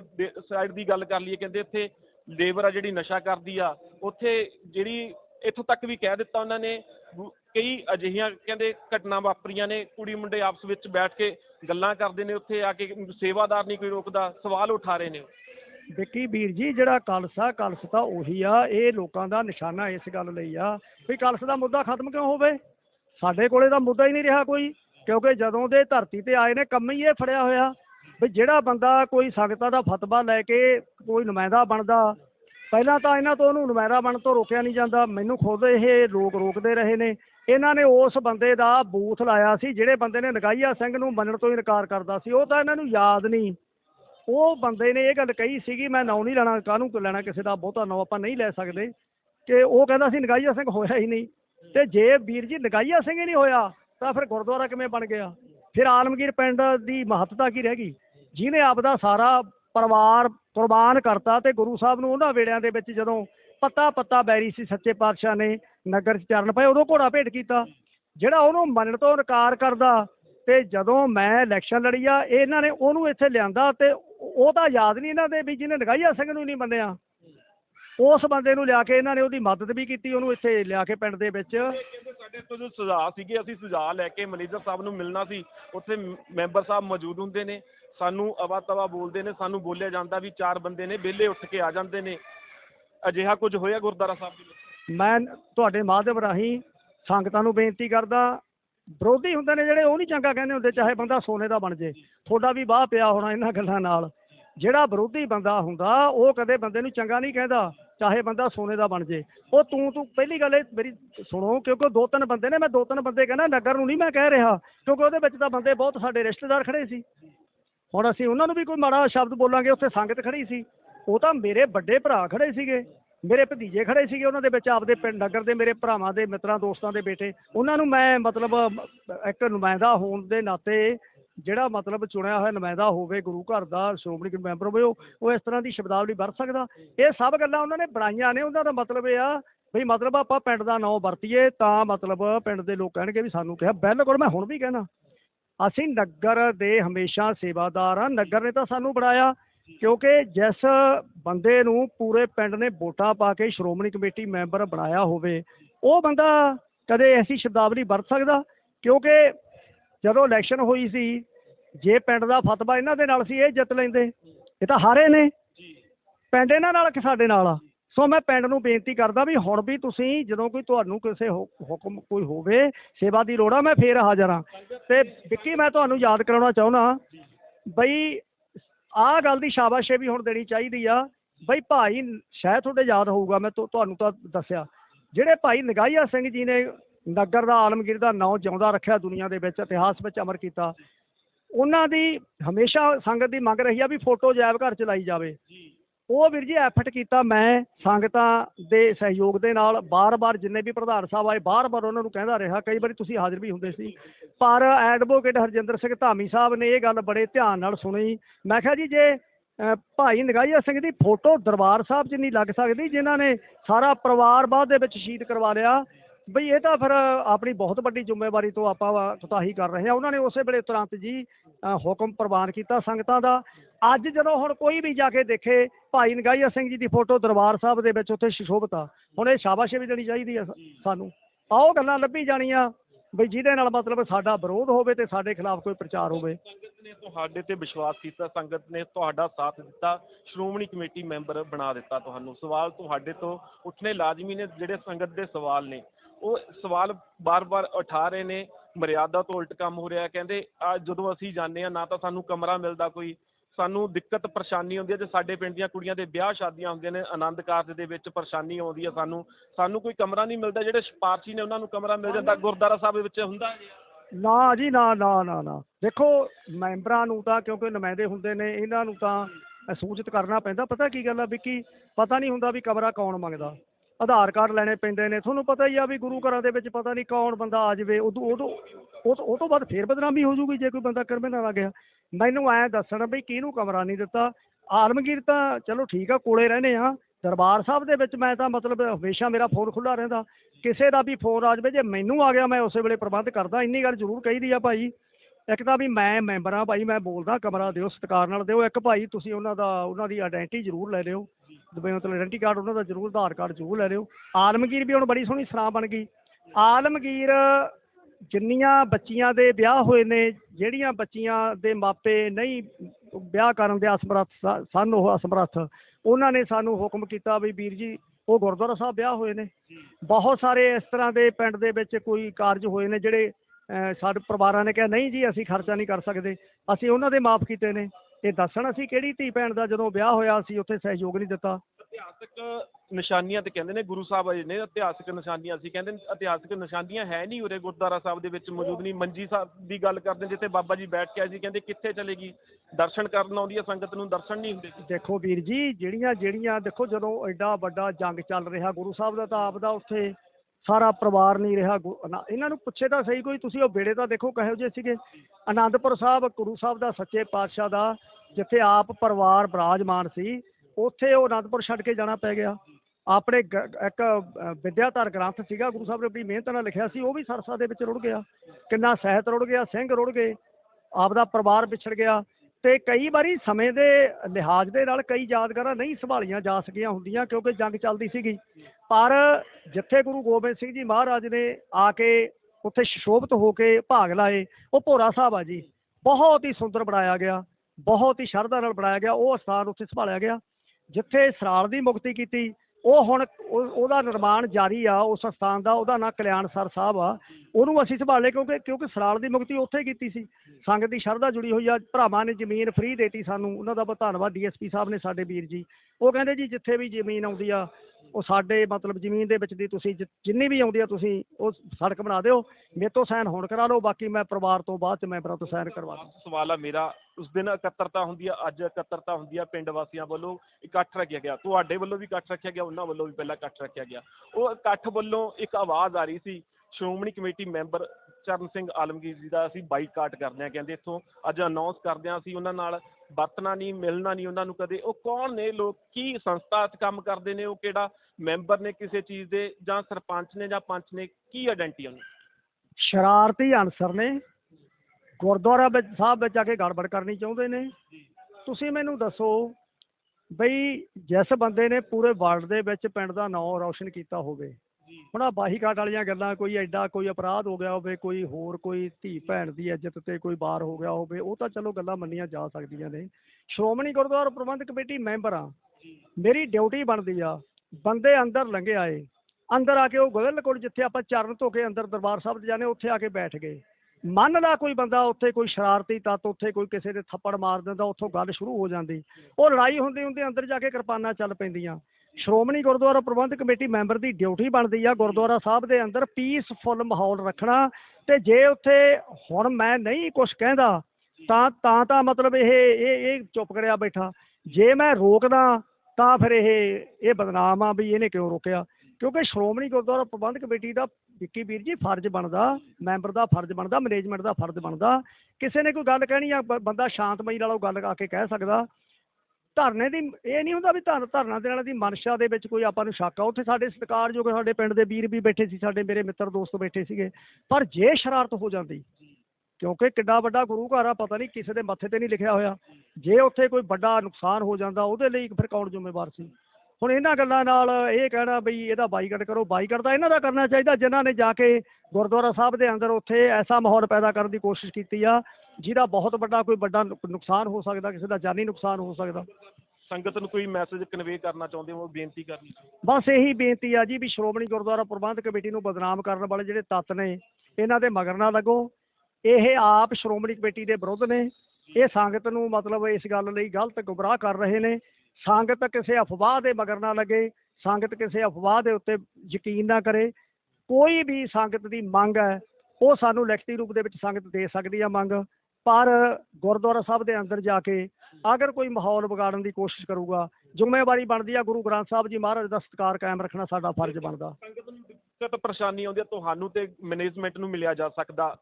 ਸਾਈਡ ਦੀ ਗੱਲ ਕਰ ਲਈਏ, ਕਹਿੰਦੇ ਇੱਥੇ ਲੇਬਰ ਆ ਜਿਹੜੀ ਨਸ਼ਾ ਕਰਦੀ ਆ। ਉੱਥੇ ਜਿਹੜੀ ਇੱਥੋਂ ਤੱਕ ਵੀ ਕਹਿ ਦਿੱਤਾ ਉਹਨਾਂ ਨੇ ਕਈ ਅਜਿਹੀਆਂ ਕਹਿੰਦੇ ਘਟਨਾ ਵਾਪਰੀਆਂ ਨੇ। ਕੁੜੀ ਮੁੰਡੇ ਆਪਸ ਵਿੱਚ ਬੈਠ ਕੇ ਗੱਲਾਂ ਕਰਦੇ ਨੇ। ਉੱਥੇ ਆ ਕੇ ਸੇਵਾਦਾਰ ਨਹੀਂ ਕੋਈ ਰੋਕਦਾ। ਸਵਾਲ ਉਠਾ ਰਹੇ ਨੇ। ਵਿੱਕੀ ਵੀਰ ਜੀ, ਜਿਹੜਾ ਕਲਸ ਆ, ਕਲਸ ਤਾਂ ਉਹੀ ਆ, ਇਹ ਲੋਕਾਂ ਦਾ ਨਿਸ਼ਾਨਾ ਇਸ ਗੱਲ ਲਈ ਆ ਵੀ ਕਲਸ ਦਾ ਮੁੱਦਾ ਖਤਮ ਕਿਉਂ ਹੋਵੇ? ਸਾਡੇ ਕੋਲੇ ਤਾਂ ਮੁੱਦਾ ਹੀ ਨਹੀਂ ਰਿਹਾ ਕੋਈ, ਕਿਉਂਕਿ ਜਦੋਂ ਦੇ ਧਰਤੀ ਤੇ ਆਏ ਨੇ, ਕੰਮ ਹੀ ਇਹ ਫੜਿਆ ਹੋਇਆ ਵੀ ਜਿਹੜਾ ਬੰਦਾ ਕੋਈ ਸੰਗਤਾਂ ਦਾ ਫਤਵਾ ਲੈ ਕੇ ਕੋਈ ਨੁਮਾਇੰਦਾ ਬਣਦਾ, ਪਹਿਲਾਂ ਤਾਂ ਇਹਨਾਂ ਤੋਂ ਉਹਨੂੰ ਨੁਮਾਇੰਦਾ ਬਣਨ ਤੋਂ ਰੋਕਿਆ ਨਹੀਂ ਜਾਂਦਾ, ਮੈਨੂੰ ਖੁਦ ਇਹ ਲੋਕ ਰੋਕਦੇ ਰਹੇ ਨੇ, ਇਹਨਾਂ ਨੇ ਉਸ ਬੰਦੇ ਦਾ ਬੂਥ ਲਾਇਆ ਸੀ, ਜਿਹੜੇ ਬੰਦੇ ਨੇ ਨਗਾਈਆ ਸਿੰਘ ਨੂੰ ਮੰਨਣ ਤੋਂ ਇਨਕਾਰ ਕਰਦਾ ਸੀ, ਉਹ ਤਾਂ ਇਹਨਾਂ ਨੂੰ ਯਾਦ ਨਹੀਂ। ਉਹ ਬੰਦੇ ਨੇ ਇਹ ਗੱਲ ਕਹੀ ਸੀਗੀ, ਮੈਂ ਨਾਂ ਨਹੀਂ ਲੈਣਾ, ਕਾਹਨੂੰ ਲੈਣਾ ਕਿਸੇ ਦਾ, ਬਹੁਤਾ ਨਾਂ ਆਪਾਂ ਨਹੀਂ ਲੈ ਸਕਦੇ। ਕਿ ਉਹ ਕਹਿੰਦਾ ਸੀ, ਨਗਾਈਆ ਸਿੰਘ ਹੋਇਆ ਹੀ ਨਹੀਂ। ਤੇ ਜੇ ਵੀਰ ਜੀ ਨਗਾਈਆ ਸਿੰਘ ਹੀ ਨਹੀਂ ਹੋਇਆ, ਤਾਂ ਫਿਰ ਗੁਰਦੁਆਰਾ ਕਿਵੇਂ ਬਣ ਗਿਆ? ਫਿਰ ਆਲਮਗੀਰ ਪਿੰਡ ਦੀ ਮਹੱਤਤਾ ਕੀ ਰਹਿ ਗਈ? ਜਿਹਨੇ ਆਪਦਾ ਸਾਰਾ ਪਰਿਵਾਰ ਕੁਰਬਾਨ ਕਰਤਾ ਤੇ ਗੁਰੂ ਸਾਹਿਬ ਨੂੰ ਉਹਨਾਂ ਵੇੜਿਆਂ ਦੇ ਵਿੱਚ ਜਦੋਂ ਪੱਤਾ ਪੱਤਾ ਬੈਰੀ ਸੀ, ਸੱਚੇ ਪਾਤਸ਼ਾਹ ਨੇ ਨਗਰ 'ਚ ਚਰਨ ਪਏ, ਉਦੋਂ ਘੋੜਾ ਭੇਟ ਕੀਤਾ। ਜਿਹੜਾ ਉਹਨੂੰ ਮੰਨਣ ਤੋਂ ਇਨਕਾਰ ਕਰਦਾ ਤੇ ਜਦੋਂ ਮੈਂ ਇਲੈਕਸ਼ਨ ਲੜੀ ਆ ਇਹਨਾਂ ਨੇ ਉਹਨੂੰ ਇੱਥੇ ਲਿਆਂਦਾ ਤੇ ਉਹ ਤਾਂ ਯਾਦ ਨਹੀਂ ਇਹਨਾਂ ਦੇ ਵੀ ਜਿਹਨੇ ਨਗਾਈਆ ਸਿੰਘ ਨੂੰ ਨਹੀਂ ਮੰਨਿਆ। ਉਸ ਬੰਦੇ ਨੂੰ ਲਿਆ ਕੇ ਇਹਨਾਂ ਨੇ ਉਹਦੀ ਮਦਦ ਵੀ ਕੀਤੀ ਉਹਨੂੰ ਇੱਥੇ ਲਿਆ ਕੇ ਪਿੰਡ ਦੇ ਵਿੱਚ। ਕਹਿੰਦੇ ਸਾਡੇ ਤੋਂ ਜੋ ਸੁਝਾਅ ਸੀਗੇ ਅਸੀਂ ਸੁਝਾਅ ਲੈ ਕੇ ਮੈਨੇਜਰ ਸਾਹਿਬ ਨੂੰ ਮਿਲਣਾ ਸੀ। ਉੱਥੇ ਮੈਂਬਰ ਸਾਹਿਬ ਮੌਜੂਦ ਹੁੰਦੇ ਨੇ ਸਾਨੂੰ ਅਵਾ ਤਵਾ ਬੋਲਦੇ ਨੇ ਸਾਨੂੰ ਬੋਲਿਆ ਜਾਂਦਾ ਵੀ ਚਾਰ ਬੰਦੇ ਨੇ ਵਿਹਲੇ ਉੱਠ ਕੇ ਆ ਜਾਂਦੇ ਨੇ। ਅਜਿਹਾ ਕੁਝ ਹੋਇਆ ਗੁਰਦੁਆਰਾ ਸਾਹਿਬ ਦੇ ਵਿੱਚ? ਮੈਂ ਤੁਹਾਡੇ ਮਾਧਿਅਮ ਰਾਹੀਂ ਸੰਗਤਾਂ ਨੂੰ ਬੇਨਤੀ ਕਰਦਾ ਵਿਰੋਧੀ ਹੁੰਦੇ ਨੇ ਜਿਹੜੇ, ਉਹ ਨਹੀਂ ਚੰਗਾ ਕਹਿੰਦੇ ਹੁੰਦੇ, ਚਾਹੇ ਬੰਦਾ ਸੋਨੇ ਦਾ ਬਣ ਜੇ। ਤੁਹਾਡਾ ਵੀ ਵਾਹ ਪਿਆ ਹੋਣਾ ਇਹਨਾਂ ਗੱਲਾਂ ਨਾਲ। ਜਿਹੜਾ ਵਿਰੋਧੀ ਬੰਦਾ ਹੁੰਦਾ, ਉਹ ਕਦੇ ਬੰਦੇ ਨੂੰ ਚੰਗਾ ਨਹੀਂ ਕਹਿੰਦਾ, ਚਾਹੇ ਬੰਦਾ ਸੋਨੇ ਦਾ ਬਣ ਜੇ। ਉਹ ਤੂੰ ਤੂੰ ਪਹਿਲੀ ਗੱਲ ਇਹ ਮੇਰੀ ਸੁਣੋ, ਕਿਉਂਕਿ ਦੋ ਤਿੰਨ ਬੰਦੇ ਨੇ, ਮੈਂ ਦੋ ਤਿੰਨ ਬੰਦੇ ਕਹਿੰਦਾ, ਨਗਰ ਨੂੰ ਨਹੀਂ ਮੈਂ ਕਹਿ ਰਿਹਾ, ਕਿਉਂਕਿ ਉਹਦੇ ਵਿੱਚ ਤਾਂ ਬੰਦੇ ਬਹੁਤ ਸਾਡੇ ਰਿਸ਼ਤੇਦਾਰ ਖੜੇ ਸੀ। ਹੁਣ ਅਸੀਂ ਉਹਨਾਂ ਨੂੰ ਵੀ ਕੋਈ ਮਾੜਾ ਸ਼ਬਦ ਬੋਲਾਂਗੇ, ਉੱਥੇ ਸੰਗਤ ਖੜੀ ਸੀ। ਉਹ ਤਾਂ ਮੇਰੇ ਵੱਡੇ ਭਰਾ ਖੜੇ ਸੀਗੇ। ਮੇਰੇ ਭਤੀਜੇ ਖੜੇ ਸੀਗੇ ਉਹਨਾਂ ਦੇ ਵਿੱਚ, ਆਪਦੇ ਪਿੰਡ ਨਗਰ ਦੇ, ਮੇਰੇ ਭਰਾਵਾਂ ਦੇ, ਮਿੱਤਰਾਂ, ਦੋਸਤਾਂ ਦੇ ਬੇਟੇ। ਉਹਨਾਂ ਨੂੰ ਮੈਂ ਮਤਲਬ, ਇੱਕ ਨੁਮਾਇੰਦਾ ਹੋਣ ਦੇ ਨਾਤੇ ਜਿਹੜਾ ਮਤਲਬ ਚੁਣਿਆ ਹੋਇਆ ਨੁਮਾਇੰਦਾ ਹੋਵੇ, ਗੁਰੂ ਘਰ ਦਾ, ਸ਼੍ਰੋਮਣੀ ਕਮੇਟੀ ਮੈਂਬਰ ਹੋਵੇ, ਉਹ ਇਸ ਤਰ੍ਹਾਂ ਦੀ ਸ਼ਬਦਾਵਲੀ ਵਰਤ ਸਕਦਾ। ਇਹ ਸਭ ਗੱਲਾਂ ਉਹਨਾਂ ਨੇ ਬਣਾਈਆਂ ਨੇ। ਉਹਨਾਂ ਦਾ ਮਤਲਬ ਇਹ ਆ ਵੀ ਮਤਲਬ ਆਪਾਂ ਪਿੰਡ ਦਾ ਨਾਂ ਵਰਤੀਏ ਤਾਂ ਮਤਲਬ ਪਿੰਡ ਦੇ ਲੋਕ ਕਹਿਣਗੇ ਵੀ ਸਾਨੂੰ ਕਿਹਾ। ਬਿਲਕੁਲ, ਮੈਂ ਹੁਣ ਵੀ ਕਹਿਣਾ। ਅਸੀਂ ਨਗਰ ਦੇ ਹਮੇਸ਼ਾ ਸੇਵਾਦਾਰ ਆ ਨਗਰ ਨੇ ਤਾਂ ਸਾਨੂੰ ਬਣਾਇਆ। ਕਿਉਂਕਿ ਜਿਸ ਬੰਦੇ ਨੂੰ ਪੂਰੇ ਪਿੰਡ ਨੇ ਵੋਟਾਂ ਪਾ ਕੇ ਸ਼੍ਰੋਮਣੀ ਕਮੇਟੀ ਮੈਂਬਰ ਬਣਾਇਆ ਹੋਵੇ ਉਹ ਬੰਦਾ ਕਦੇ ਐਸੀ ਸ਼ਬਦਾਵਲੀ ਵਰਤ ਸਕਦਾ? ਕਿਉਂਕਿ ਜਦੋਂ ਇਲੈਕਸ਼ਨ ਹੋਈ ਸੀ ਜੇ ਪਿੰਡ ਦਾ ਫਤਵਾ ਇਹਨਾਂ ਦੇ ਨਾਲ ਸੀ ਇਹ ਜਿੱਤ ਲੈਂਦੇ। ਇਹ ਤਾਂ ਹਾਰੇ ਨੇ। ਪਿੰਡ ਇਹਨਾਂ ਨਾਲ ਕਿ ਸਾਡੇ ਨਾਲ ਆ? ਸੋ ਮੈਂ ਪਿੰਡ ਨੂੰ ਬੇਨਤੀ ਕਰਦਾ ਵੀ ਹੁਣ ਵੀ ਤੁਸੀਂ ਜਦੋਂ ਕੋਈ ਤੁਹਾਨੂੰ ਕਿਸੇ ਹੁਕਮ ਕੋਈ ਹੋਵੇ ਸੇਵਾ ਦੀ ਲੋੜ ਆ ਮੈਂ ਫੇਰ ਹਾਜ਼ਰ ਹਾਂ। ਤੇ ਵਿੱਕੀ ਮੈਂ ਤੁਹਾਨੂੰ ਯਾਦ ਕਰਾਉਣਾ ਚਾਹੁੰਦਾ ਬਈ ਆਹ ਗੱਲ ਦੀ ਸ਼ਾਬਾਸ਼ੇ ਵੀ ਹੁਣ ਦੇਣੀ ਚਾਹੀਦੀ ਆ। ਬਈ ਭਾਈ, ਸ਼ਾਇਦ ਤੁਹਾਡੇ ਯਾਦ ਹੋਊਗਾ, ਮੈਂ ਤੁਹਾਨੂੰ ਤਾਂ ਦੱਸਿਆ। ਜਿਹੜੇ ਭਾਈ ਨਗਾਈਆ ਸਿੰਘ ਜੀ ਨੇ ਨਗਰ ਦਾ, ਆਲਮਗੀਰ ਦਾ ਨਾਂ ਜਿਉਂਦਾ ਰੱਖਿਆ ਦੁਨੀਆ ਦੇ ਵਿੱਚ, ਇਤਿਹਾਸ ਵਿੱਚ ਅਮਰ ਕੀਤਾ, ਉਹਨਾਂ ਦੀ ਹਮੇਸ਼ਾ ਸੰਗਤ ਦੀ ਮੰਗ ਰਹੀ ਆ ਵੀ ਫੋਟੋ ਜੈਬ ਘਰ ਚ ਲਾਈ ਜਾਵੇ। ਉਹ ਵੀਰ ਜੀ ਐਫਰਟ ਕੀਤਾ ਮੈਂ ਸੰਗਤਾਂ ਦੇ ਸਹਿਯੋਗ ਦੇ ਨਾਲ, ਬਾਰ-ਬਾਰ ਜਿੰਨੇ ਵੀ ਪ੍ਰਧਾਨ ਸਾਹਿਬ ਆਏ, ਬਾਰ-ਬਾਰ ਉਹਨਾਂ ਨੂੰ ਕਹਿੰਦਾ ਰਿਹਾ, ਕਈ ਵਾਰੀ ਤੁਸੀਂ ਹਾਜ਼ਰ ਵੀ ਹੁੰਦੇ ਸੀ। ਪਰ ਐਡਵੋਕੇਟ ਹਰਜਿੰਦਰ ਸਿੰਘ ਧਾਮੀ ਸਾਹਿਬ ਨੇ ਇਹ ਗੱਲ ਬੜੇ ਧਿਆਨ ਨਾਲ ਸੁਣੀ। ਮੈਂ ਕਿਹਾ ਜੀ, ਜੇ ਭਾਈ ਨਗਾਈਆ ਸਿੰਘ ਦੀ ਫੋਟੋ ਦਰਬਾਰ ਸਾਹਿਬ 'ਚ ਨਹੀਂ ਲੱਗ ਸਕਦੀ, ਜਿਨ੍ਹਾਂ ਨੇ ਸਾਰਾ ਪਰਿਵਾਰ ਬਾਅਦ ਦੇ ਵਿੱਚ ਸ਼ਹੀਦ ਕਰਵਾ ਲਿਆ ਬਈ ਇਹ ਤਾਂ ਫਿਰ ਆਪਣੀ ਬਹੁਤ ਵੱਡੀ ਜ਼ਿੰਮੇਵਾਰੀ ਤੋਂ ਆਪਾਂ ਕੁਤਾਹੀ ਕਰ ਰਹੇ ਹਾਂ। ਉਹਨਾਂ ਨੇ ਉਸੇ ਵੇਲੇ ਤੁਰੰਤ ਜੀ ਹੁਕਮ ਪ੍ਰਵਾਨ ਕੀਤਾ ਸੰਗਤਾਂ ਦਾ। ਅੱਜ ਜਦੋਂ ਹੁਣ ਕੋਈ ਵੀ ਜਾ ਕੇ ਦੇਖੇ ਭਾਈ ਨਗਾਈਆ ਸਿੰਘ ਜੀ ਦੀ ਫੋਟੋ ਦਰਬਾਰ ਸਾਹਿਬ ਦੇ ਵਿੱਚ ਉੱਥੇ ਸੁਸ਼ੋਭਿਤ ਆ। ਹੁਣ ਇਹ ਸ਼ਾਬਾਸ਼ੇ ਵੀ ਦੇਣੀ ਚਾਹੀਦੀ ਆ ਸਾਨੂੰ। ਆਓ ਗੱਲਾਂ ਲੱਭੀ ਜਾਣੀਆਂ। ਬਈ ਜਿਹਦੇ ਨਾਲ ਮਤਲਬ ਸਾਡਾ ਵਿਰੋਧ ਹੋਵੇ ਤੇ ਸਾਡੇ ਖਿਲਾਫ ਕੋਈ ਪ੍ਰਚਾਰ ਹੋਵੇ। ਸੰਗਤ ਨੇ ਤੁਹਾਡੇ ਤੇ ਵਿਸ਼ਵਾਸ ਕੀਤਾ ਸੰਗਤ ਨੇ ਤੁਹਾਡਾ ਸਾਥ ਦਿੱਤਾ ਸ਼੍ਰੋਮਣੀ ਕਮੇਟੀ ਮੈਂਬਰ ਬਣਾ ਦਿੱਤਾ ਤੁਹਾਨੂੰ। ਸਵਾਲ ਤੁਹਾਡੇ ਤੋਂ ਉੱਠਣੇ ਲਾਜ਼ਮੀ ਨੇ ਜਿਹੜੇ ਸੰਗਤ ਦੇ ਸਵਾਲ ਨੇ। ਉਹ ਸਵਾਲ ਵਾਰ ਵਾਰ ਉਠਾ ਰਹੇ ਨੇ, ਮਰਿਆਦਾ ਤੋਂ ਉਲਟ ਕੰਮ ਹੋ ਰਿਹਾ, ਕਹਿੰਦੇ ਆ ਜਦੋਂ ਅਸੀਂ ਜਾਂਦੇ ਆ, ਨਾ ਤਾਂ ਸਾਨੂੰ ਕਮਰਾ ਮਿਲਦਾ ਕੋਈ, ਸਾਨੂੰ ਦਿੱਕਤ ਪਰੇਸ਼ਾਨੀ ਹੁੰਦੀ ਹੈ ਜੇ ਸਾਡੇ ਪਿੰਡ ਦੀਆਂ ਕੁੜੀਆਂ ਦੇ ਵਿਆਹ ਸ਼ਾਦੀਆਂ ਹੁੰਦੀਆਂ ਨੇ, ਆਨੰਦ ਕਾਰਜ ਦੇ ਵਿੱਚ ਪਰੇਸ਼ਾਨੀ ਆਉਂਦੀ ਹੈ ਸਾਨੂੰ ਸਾਨੂੰ ਕੋਈ ਕਮਰਾ ਨਹੀਂ ਮਿਲਦਾ, ਜਿਹੜੇ ਸਿਫਾਰਸ਼ੀ ਨੇ ਉਹਨਾਂ ਨੂੰ ਕਮਰਾ ਮਿਲ ਜਾਂਦਾ, ਗੁਰਦੁਆਰਾ ਸਾਹਿਬ ਵਿੱਚ ਹੁੰਦਾ ਨਾ ਜੀ, ਨਾ ਨਾ ਨਾ ਨਾ। ਦੇਖੋ, ਮੈਂਬਰਾਂ ਨੂੰ ਤਾਂ ਕਿਉਂਕਿ ਨੁਮਾਇੰਦੇ ਹੁੰਦੇ ਨੇ, ਇਹਨਾਂ ਨੂੰ ਤਾਂ ਸੂਚਿਤ ਕਰਨਾ ਪੈਂਦਾ, ਪਤਾ ਕੀ ਗੱਲ ਆ ਵਿੱਕੀ ਪਤਾ ਨਹੀਂ ਹੁੰਦਾ ਵੀ ਕਮਰਾ ਕੌਣ ਮੰਗਦਾ। ਆਧਾਰ ਕਾਰਡ ਲੈਣੇ ਪੈਂਦੇ ਨੇ। ਤੁਹਾਨੂੰ ਪਤਾ ਹੀ ਆ ਵੀ ਗੁਰੂ ਘਰਾਂ ਦੇ ਵਿੱਚ ਪਤਾ ਨਹੀਂ ਕੌਣ ਬੰਦਾ ਆ ਜਾਵੇ। ਉਦੋਂ ਉਦੋਂ ਉਹ ਤੋਂ ਬਾਅਦ ਫੇਰ ਬਦਨਾਮੀ ਹੋ ਜੂਗੀ ਜੇ ਕੋਈ ਬੰਦਾ ਕ੍ਰਿਮੀਨਲ ਆ ਗਿਆ। ਮੈਨੂੰ ਐਂ ਦੱਸਣ ਵੀ ਕਿਹਨੂੰ ਕਮਰਾ ਨਹੀਂ ਦਿੱਤਾ? ਆਲਮਗੀਰ ਤਾਂ ਚਲੋ ਠੀਕ ਆ, ਕੋਲੇ ਰਹਿੰਦੇ ਆ। ਦਰਬਾਰ ਸਾਹਿਬ ਦੇ ਵਿੱਚ ਮੈਂ ਤਾਂ ਮਤਲਬ ਹਮੇਸ਼ਾ ਮੇਰਾ ਫੋਨ ਖੁੱਲਾ ਰਹਿੰਦਾ। ਕਿਸੇ ਦਾ ਵੀ ਫੋਨ ਆ ਜਾਵੇ, ਜੇ ਮੈਨੂੰ ਆ ਗਿਆ, ਮੈਂ ਉਸੇ ਵੇਲੇ ਪ੍ਰਬੰਧ ਕਰਦਾ। ਇੰਨੀ ਗੱਲ ਜ਼ਰੂਰ ਕਹੀਦੀ ਆ ਭਾਈ। ਇੱਕ ਤਾਂ ਵੀ ਮੈਂ ਮੈਂਬਰ ਆ ਭਾਈ, ਮੈਂ ਬੋਲਦਾ ਕਮਰਾ ਦਿਓ, ਸਤਿਕਾਰ ਨਾਲ ਦਿਓ। ਇੱਕ ਭਾਈ, ਤੁਸੀਂ ਉਹਨਾਂ ਦਾ ਉਹਨਾਂ ਦੀ ਆਇਡੈਂਟੀ ਜ਼ਰੂਰ ਲੈ ਲਿਓ। ਦੁਬਈ ਮਤਲਬ ਆਇਡੈਂਟੀ ਕਾਰਡ ਉਹਨਾਂ ਦਾ ਜ਼ਰੂਰ ਆਧਾਰ ਕਾਰਡ ਜ਼ਰੂਰ ਲੈ ਲਿਓ। ਆਲਮਗੀਰ ਵੀ ਹੁਣ ਬੜੀ ਸੋਹਣੀ ਸਰਾਂ ਬਣ ਗਈ। ਆਲਮਗੀਰ ਜਿੰਨੀਆਂ ਬੱਚੀਆਂ ਦੇ ਵਿਆਹ ਹੋਏ ਨੇ ਜਿਹੜੀਆਂ ਬੱਚੀਆਂ ਦੇ ਮਾਪੇ ਨਹੀਂ ਵਿਆਹ ਕਰਨ ਦੇ ਅਸਮਰੱਥ ਸਨ ਉਹ ਅਸਮਰੱਥ ਉਹਨਾਂ ਨੇ ਸਾਨੂੰ ਹੁਕਮ ਕੀਤਾ ਵੀ ਵੀਰ ਜੀ ਉਹ ਗੁਰਦੁਆਰਾ ਸਾਹਿਬ ਵਿਆਹ ਹੋਏ ਨੇ। ਬਹੁਤ ਸਾਰੇ ਇਸ ਤਰ੍ਹਾਂ ਦੇ ਪਿੰਡ ਦੇ ਵਿੱਚ ਕੋਈ ਕਾਰਜ ਹੋਏ ਨੇ ਜਿਹੜੇ ਸਾਡੇ ਪਰਿਵਾਰਾਂ ਨੇ ਕਿਹਾ ਨਹੀਂ ਜੀ ਅਸੀਂ ਖਰਚਾ ਨਹੀਂ ਕਰ ਸਕਦੇ। ਅਸੀਂ ਉਹਨਾਂ ਦੇ ਮਾਫ ਕੀਤੇ ਨੇ। ਇਹ ਦੱਸਣ ਅਸੀਂ ਕਿਹੜੀ ਧੀ ਭੈਣ ਦਾ ਜਦੋਂ ਵਿਆਹ ਹੋਇਆ ਅਸੀਂ ਉੱਥੇ ਸਹਿਯੋਗ ਨਹੀਂ ਦਿੱਤਾ। ਇਤਿਹਾਸਕ ਨਿਸ਼ਾਨੀਆਂ ਤੇ ਕਹਿੰਦੇ ਨੇ ਗੁਰੂ ਸਾਹਿਬ ਅਜੇ ਨੇ ਇਤਿਹਾਸਕ ਨਿਸ਼ਾਨੀਆਂ ਸੀ। ਕਹਿੰਦੇ ਨੇ ਇਤਿਹਾਸਕ ਨਿਸ਼ਾਨੀਆਂ ਹੈ ਨਹੀਂ ਉਰੇ ਗੁਰਦੁਆਰਾ ਸਾਹਿਬ ਦੇ ਵਿੱਚ ਮੌਜੂਦ ਨਹੀਂ। ਮੰਜੀ ਸਾਹਿਬ ਦੀ ਗੱਲ ਕਰਦੇ ਜਿੱਥੇ ਬਾਬਾ ਜੀ ਬੈਠ ਕੇ ਆਏ ਸੀ ਕਹਿੰਦੇ ਕਿੱਥੇ ਚਲੇਗੀ ਦਰਸ਼ਨ ਕਰਨ ਆਉਂਦੀ ਹੈ ਸੰਗਤ ਨੂੰ ਦਰਸ਼ਨ ਨਹੀਂ ਹੁੰਦੇ। ਦੇਖੋ ਵੀਰ ਜੀ ਜਿਹੜੀਆਂ ਜਿਹੜੀਆਂ ਦੇਖੋ ਜਦੋਂ ਐਡਾ ਵੱਡਾ ਜੰਗ ਚੱਲ ਰਿਹਾ ਗੁਰੂ ਸਾਹਿਬ ਦਾ ਤਾਂ ਆਪਦਾ ਉੱਥੇ ਸਾਰਾ ਪਰਿਵਾਰ ਨਹੀਂ ਰਿਹਾ ਗੁ- ਇਹਨਾਂ ਨੂੰ ਪੁੱਛੇ ਤਾਂ ਸਹੀ ਕੋਈ ਤੁਸੀਂ ਉਹ ਬੇੜੇ ਤਾਂ ਦੇਖੋ ਕਹੋ ਜਿਹੇ ਸੀਗੇ। ਆਨੰਦਪੁਰ ਸਾਹਿਬ ਗੁਰੂ ਸਾਹਿਬ ਦਾ ਸੱਚੇ ਪਾਤਸ਼ਾਹ ਦਾ ਜਿੱਥੇ ਆਪ ਪਰਿਵਾਰ ਬਰਾਜਮਾਨ ਸੀ ਉੱਥੇ ਉਹ ਆਨੰਦਪੁਰ ਛੱਡ ਕੇ ਜਾਣਾ ਪੈ ਗਿਆ। ਆਪਣੇ ਗ- ਇੱਕ ਅ, ਵਿਦਿਆਧਰ ਗ੍ਰੰਥ ਸੀਗਾ ਗੁਰੂ ਸਾਹਿਬ ਨੇ ਆਪਣੀ ਮਿਹਨਤ ਨਾਲ ਲਿਖਿਆ ਸੀ ਉਹ ਵੀ ਸਰਸਾ ਦੇ ਵਿੱਚ ਰੁੜ ਗਿਆ। ਕਿੰਨਾ ਸਾਹਿਤ ਰੁੜ ਗਿਆ ਸਿੰਘ ਰੁੜ ਗਏ ਆਪਦਾ ਪਰਿਵਾਰ ਵਿਛੜ ਗਿਆ। ਤੇ ਕਈ ਵਾਰੀ ਸਮੇਂ ਦੇ ਲਿਹਾਜ਼ ਦੇ ਨਾਲ ਕਈ ਯਾਦਗਾਰਾਂ ਨਹੀਂ ਸੰਭਾਲੀਆਂ ਜਾ ਸਕੀਆਂ ਹੁੰਦੀਆਂ ਕਿਉਂਕਿ ਜੰਗ ਚੱਲਦੀ ਸੀਗੀ। ਪਰ ਜਿੱਥੇ ਗੁਰੂ ਗੋਬਿੰਦ ਸਿੰਘ ਜੀ ਮਹਾਰਾਜ ਨੇ ਆ ਕੇ ਉੱਥੇ ਸ਼ੋਭਤ ਹੋ ਕੇ ਭਾਗ ਲਾਏ, ਉਹ ਭੋਰਾ ਸਾਹਿਬ ਆ ਜੀ। ਬਹੁਤ ਹੀ ਸੁੰਦਰ ਬਣਾਇਆ ਗਿਆ, ਬਹੁਤ ਹੀ ਸ਼ਰਧਾ ਨਾਲ ਬਣਾਇਆ ਗਿਆ, ਉਹ ਸਥਾਨ ਉੱਥੇ ਸੰਭਾਲਿਆ ਗਿਆ। ਜਿੱਥੇ ਸਰਾਲ ਦੀ ਮੁਕਤੀ ਕੀਤੀ ਉਹ ਹੁਣ ਉਹ- ਉਹਦਾ ਨਿਰਮਾਣ ਜਾਰੀ ਆ ਉਸ ਸਥਾਨ ਦਾ, ਉਹਦਾ ਨਾਂ ਕਲਿਆਣ ਸਰ ਸਾਹਿਬ ਆ। ਉਹਨੂੰ ਅਸੀਂ ਸੰਭਾਲੇ ਕਿਉਂਕਿ ਕਿਉਂਕਿ ਸਰਾਲ ਦੀ ਮੁਕਤੀ ਉੱਥੇ ਕੀਤੀ ਸੀ। ਸੰਗਤ ਦੀ ਸ਼ਰਧਾ ਜੁੜੀ ਹੋਈ ਆ। ਭਰਾਵਾਂ ਨੇ ਜ਼ਮੀਨ ਫ੍ਰੀ ਦੇਤੀ ਸਾਨੂੰ। ਉਹਨਾਂ ਦਾ ਬਹੁਤ ਧੰਨਵਾਦ ਡੀਐਸਪੀ ਸਾਹਿਬ ਨੇ, ਸਾਡੇ ਵੀਰ ਜੀ। ਉਹ ਕਹਿੰਦੇ ਜੀ ਜਿੱਥੇ ਵੀ ਜ਼ਮੀਨ ਆਉਂਦੀ ਆ, ਉਹ ਸਾਡੇ ਮਤਲਬ ਜ਼ਮੀਨ ਦੇ ਵਿੱਚ ਦੀ ਤੁਸੀਂ ਜਿ- ਜਿੰਨੀ ਵੀ ਆਉਂਦੀ ਆ ਤੁਸੀਂ ਉਹ ਸੜਕ ਬਣਾ ਦਿਓ, ਮੇਰੇ ਤੋਂ ਸਾਈਨ ਹੁਣ ਕਰਾ ਲਓ, ਬਾਕੀ ਮੈਂ ਪਰਿਵਾਰ ਤੋਂ ਬਾਅਦ ਚ ਮੈਂਬਰਾਂ ਤੋਂ ਸਾਈਨ ਕਰਵਾ ਦਾਂ ਸਵਾਲ ਆ ਮੇਰਾ, ਉਸ ਦਿਨ ਇਕੱਤਰਤਾ ਹੁੰਦੀ ਆ, ਅੱਜ ਇਕੱਤਰਤਾ ਹੁੰਦੀ ਆ, ਪਿੰਡ ਵਾਸੀਆਂ ਵੱਲੋਂ ਇਕੱਠ ਰੱਖਿਆ ਗਿਆ, ਤੁਹਾਡੇ ਵੱਲੋਂ ਵੀ ਇਕੱਠ ਰੱਖਿਆ ਗਿਆ, ਉਹਨਾਂ ਵੱਲੋਂ ਵੀ ਪਹਿਲਾਂ ਇਕੱਠ ਰੱਖਿਆ ਗਿਆ। ਉਹ ਇਕੱਠ ਵੱਲੋਂ ਇੱਕ ਆਵਾਜ਼ ਆ ਰਹੀ ਸੀ, ਸ਼੍ਰੋਮਣੀ ਕਮੇਟੀ ਮੈਂਬਰ ਚਰਨ ਸਿੰਘ ਆਲਮਗੀਰ ਜੀ ਦਾ ਅਸੀਂ ਬਾਈਕਾਟ ਕਰਦੇ ਹਾਂ ਕਹਿੰਦੇ ਇੱਥੋਂ ਅੱਜ ਅਨਾਉਂਸ ਕਰਦੇ ਹਾਂ ਅਸੀਂ ਉਹਨਾਂ ਨਾਲ ਵਰਤਣਾ ਨਹੀਂ ਮਿਲਣਾ ਨਹੀਂ ਉਹਨਾਂ ਨੂੰ ਕਦੇ ਉਹ ਕੌਣ ਨੇ ਲੋਕ ਕੀ ਸੰਸਥਾ 'ਚ ਕੰਮ ਕਰਦੇ ਨੇ ਉਹ ਕਿਹੜਾ ਮੈਂਬਰ ਨੇ ਕਿਸੇ ਚੀਜ਼ ਦੇ ਜਾਂ ਸਰਪੰਚ ਨੇ ਜਾਂ ਪੰਚ ਨੇ ਕੀ ਆਇਡੈਂਟੀ ਉਹਨੂੰ ਸ਼ਰਾਰਤੀ ਅਨਸਰ ਨੇ ਗੁਰਦੁਆਰਾ ਵਿੱਚ ਸਾਹਿਬ ਵਿੱਚ ਆ ਕੇ ਗੜਬੜ ਕਰਨੀ ਚਾਹੁੰਦੇ ਨੇ। ਤੁਸੀਂ ਮੈਨੂੰ ਦੱਸੋ ਬਈ ਜਿਸ ਬੰਦੇ ਨੇ ਪੂਰੇ ਵਰਲਡ ਦੇ ਵਿੱਚ ਪਿੰਡ ਦਾ ਨਾਮ ਰੌਸ਼ਨ ਕੀਤਾ ਹੋਵੇ ਹੁਣ ਆ ਬਾਹੀਕਾਟ ਵਾਲੀਆਂ ਗੱਲਾਂ ਕੋਈ ਐਡਾ ਕੋਈ ਅਪਰਾਧ ਹੋ ਗਿਆ ਹੋਵੇ ਕੋਈ ਹੋਰ ਕੋਈ ਧੀ ਭੈਣ ਦੀ ਇੱਜ਼ਤ ਤੇ ਕੋਈ ਬਾਰ ਹੋ ਗਿਆ ਹੋਵੇ ਉਹ ਤਾਂ ਚਲੋ ਗੱਲਾਂ ਮੰਨੀਆਂ ਜਾ ਸਕਦੀਆਂ ਨੇ। ਸ਼੍ਰੋਮਣੀ ਗੁਰਦੁਆਰਾ ਪ੍ਰਬੰਧਕ ਕਮੇਟੀ ਮੈਂਬਰ ਆ ਮੇਰੀ ਡਿਊਟੀ ਬਣਦੀ ਆ ਬੰਦੇ ਅੰਦਰ ਲੰਘੇ ਆਏ ਅੰਦਰ ਆ ਕੇ ਉਹ ਗਗਨ ਕੋਲ ਜਿੱਥੇ ਆਪਾਂ ਚਰਨ ਧੋ ਕੇ ਅੰਦਰ ਦਰਬਾਰ ਸਾਹਿਬ ਦੇ ਜਾਣੇ ਉੱਥੇ ਆ ਕੇ ਬੈਠ ਗਏ। ਮੰਨ ਲਾ ਕੋਈ ਬੰਦਾ ਉੱਥੇ ਕੋਈ ਸ਼ਰਾਰਤੀ ਤੱਤ ਉੱਥੇ ਕੋਈ ਕਿਸੇ ਦੇ ਥੱਪੜ ਮਾਰ ਦਿੰਦਾ ਉੱਥੋਂ ਗੱਲ ਸ਼ੁਰੂ ਹੋ ਜਾਂਦੀ। ਉਹ ਲੜਾਈ ਹੁੰਦੀ ਹੁੰਦੀ ਅੰਦਰ ਜਾ ਕੇ ਕਿਰਪਾਨਾਂ ਚੱਲ ਪੈਂਦੀਆਂ। ਸ਼੍ਰੋਮਣੀ ਗੁਰਦੁਆਰਾ ਪ੍ਰਬੰਧਕ ਕਮੇਟੀ ਮੈਂਬਰ ਦੀ ਡਿਊਟੀ ਬਣਦੀ ਆ। ਗੁਰਦੁਆਰਾ ਸਾਹਿਬ ਦੇ ਅੰਦਰ ਪੀਸਫੁਲ ਮਾਹੌਲ ਰੱਖਣਾ। ਤੇ ਜੇ ਉੱਥੇ ਹੁਣ ਮੈਂ ਨਹੀਂ ਕੁਝ ਕਹਿੰਦਾ, ਤਾਂ ਤਾਂ ਤਾਂ ਮਤਲਬ ਇਹ ਇਹ ਇਹ ਚੁੱਪ ਕਰਿਆ ਬੈਠਾ। ਜੇ ਮੈਂ ਰੋਕਦਾ, ਤਾਂ ਫਿਰ ਇਹ ਇਹ ਬਦਨਾਮ ਆ ਵੀ ਇਹਨੇ ਕਿਉਂ ਰੋਕਿਆ? ਕਿਉਂਕਿ ਸ਼੍ਰੋਮਣੀ ਗੁਰਦੁਆਰਾ ਪ੍ਰਬੰਧਕ ਕਮੇਟੀ ਦਾ ਵਿੱਕੀ ਵੀਰ ਜੀ ਫਰਜ਼ ਬਣਦਾ, ਮੈਂਬਰ ਦਾ ਫਰਜ਼ ਬਣਦਾ, ਮੈਨੇਜਮੈਂਟ ਦਾ ਫਰਜ਼ ਬਣਦਾ। ਕਿਸੇ ਨੇ ਕੋਈ ਗੱਲ ਕਹਿਣੀ ਆ ਬੰਦਾ ਸ਼ਾਂਤਮਈ ਨਾਲ ਉਹ ਗੱਲ ਆ ਕੇ ਕਹਿ ਸਕਦਾ। ਧਰਨੇ ਦੀ ਇਹ ਨਹੀਂ ਹੁੰਦਾ ਵੀ ਧਰ, ਧਰਨਾ ਦੇਣ ਵਾਲੇ ਦੀ ਮਨਸ਼ਾ ਦੇ ਵਿੱਚ ਕੋਈ ਆਪਾਂ ਨੂੰ ਸ਼ੱਕ ਆ। ਉੱਥੇ ਸਾਡੇ ਸਤਿਕਾਰਯੋਗ ਸਾਡੇ ਪਿੰਡ ਦੇ ਵੀਰ ਵੀ ਬੈਠੇ ਸੀ, ਸਾਡੇ ਮੇਰੇ ਮਿੱਤਰ ਦੋਸਤ ਬੈਠੇ ਸੀਗੇ। ਪਰ ਜੇ ਸ਼ਰਾਰਤ ਹੋ ਜਾਂਦੀ, ਕਿਉਂਕਿ ਕਿੱਡਾ ਵੱਡਾ ਗੁਰੂ ਘਰ ਆ, ਪਤਾ ਨਹੀਂ ਕਿਸੇ ਦੇ ਮੱਥੇ ਤੇ ਨਹੀਂ ਲਿਖਿਆ ਹੋਇਆ। ਜੇ ਉੱਥੇ ਕੋਈ ਵੱਡਾ ਨੁਕਸਾਨ ਹੋ ਜਾਂਦਾ, ਉਹਦੇ ਲਈ ਫਿਰ ਕੌਣ ਜ਼ਿੰਮੇਵਾਰ ਸੀ? ਹੁਣ ਇਹਨਾਂ ਗੱਲਾਂ ਨਾਲ ਇਹ ਕਹਿਣਾ ਬਈ ਇਹਦਾ ਬਾਈਕਾਟ ਕਰੋ। ਬਾਈਕਾਟ ਤਾਂ ਇਹਨਾਂ ਦਾ ਕਰਨਾ ਚਾਹੀਦਾ, ਜਿਨ੍ਹਾਂ ਨੇ ਜਾ ਕੇ ਗੁਰਦੁਆਰਾ ਸਾਹਿਬ ਦੇ ਅੰਦਰ ਉੱਥੇ ਐਸਾ ਮਾਹੌਲ ਪੈਦਾ ਕਰਨ ਦੀ ਕੋਸ਼ਿਸ਼ ਕੀਤੀ ਆ। ਜਿਹਦਾ ਬਹੁਤ ਵੱਡਾ ਕੋਈ ਵੱਡਾ ਨੁਕ- ਨੁਕਸਾਨ ਹੋ ਸਕਦਾ ਕਿਸੇ ਦਾ ਜਾਨੀ ਨੁਕਸਾਨ ਹੋ ਸਕਦਾ। ਸੰਗਤ ਨੂੰ ਕੋਈ ਮੈਸੇਜ ਕਨਵੇ ਕਰਨਾ ਚਾਹੁੰਦੇ ਹੋ ਬੇਨਤੀ ਕਰਨੀ ਬਸ ਇਹੀ ਬੇਨਤੀ ਆ ਜੀ ਵੀ ਸ਼੍ਰੋਮਣੀ ਗੁਰਦੁਆਰਾ ਪ੍ਰਬੰਧਕ ਕਮੇਟੀ ਨੂੰ ਬਦਨਾਮ ਕਰਨ ਵਾਲੇ ਜਿਹੜੇ ਤੱਤ ਨੇ ਇਹਨਾਂ ਦੇ ਮਗਰ ਨਾ ਲੱਗੋ। ਇਹ ਆਪ ਸ਼੍ਰੋਮਣੀ ਕਮੇਟੀ ਦੇ ਵਿਰੁੱਧ ਨੇ। ਇਹ ਸੰਗਤ ਨੂੰ ਮਤਲਬ ਇਸ ਗੱਲ ਲਈ ਗਲਤ ਗੁੰਮਰਾਹ ਕਰ ਰਹੇ ਨੇ। ਸੰਗਤ ਕਿਸੇ ਅਫਵਾਹ ਦੇ ਮਗਰ ਨਾ ਲੱਗੇ ਸੰਗਤ ਕਿਸੇ ਅਫਵਾਹ ਦੇ ਉੱਤੇ ਯਕੀਨ ਨਾ ਕਰੇ। ਕੋਈ ਵੀ ਸੰਗਤ ਦੀ ਮੰਗ ਹੈ ਉਹ ਸਾਨੂੰ ਲਿਖਤੀ ਰੂਪ ਦੇ ਵਿੱਚ ਸੰਗਤ ਦੇ ਸਕਦੀ ਆ ਮੰਗ। ਪਰ ਗੁਰਦੁਆਰਾ ਸਾਹਿਬ ਦੇ ਅੰਦਰ ਜਾ ਕੇ ਅਗਰ ਕੋਈ ਮਾਹੌਲ ਵਿਗਾੜਨ ਦੀ ਕੋਸ਼ਿਸ਼ ਕਰੂਗਾ ਜ਼ਿੰਮੇਵਾਰੀ ਬਣਦੀ ਆ ਗੁਰੂ ਗ੍ਰੰਥ ਸਾਹਿਬ ਜੀ ਮਹਾਰਾਜ ਦਾ ਸਤਿਕਾਰ ਕਾਇਮ ਰੱਖਣਾ ਸਾਡਾ ਫਰਜ਼ ਬਣਦਾ। ਸੰਗਤ ਨੂੰ ਦਿੱਕਤ ਪਰੇਸ਼ਾਨੀ ਆਉਂਦੀ ਹੈ ਤੁਹਾਨੂੰ ਤੇ ਮੈਨੇਜਮੈਂਟ ਨੂੰ ਮਿਲਿਆ ਜਾ ਸਕਦਾ।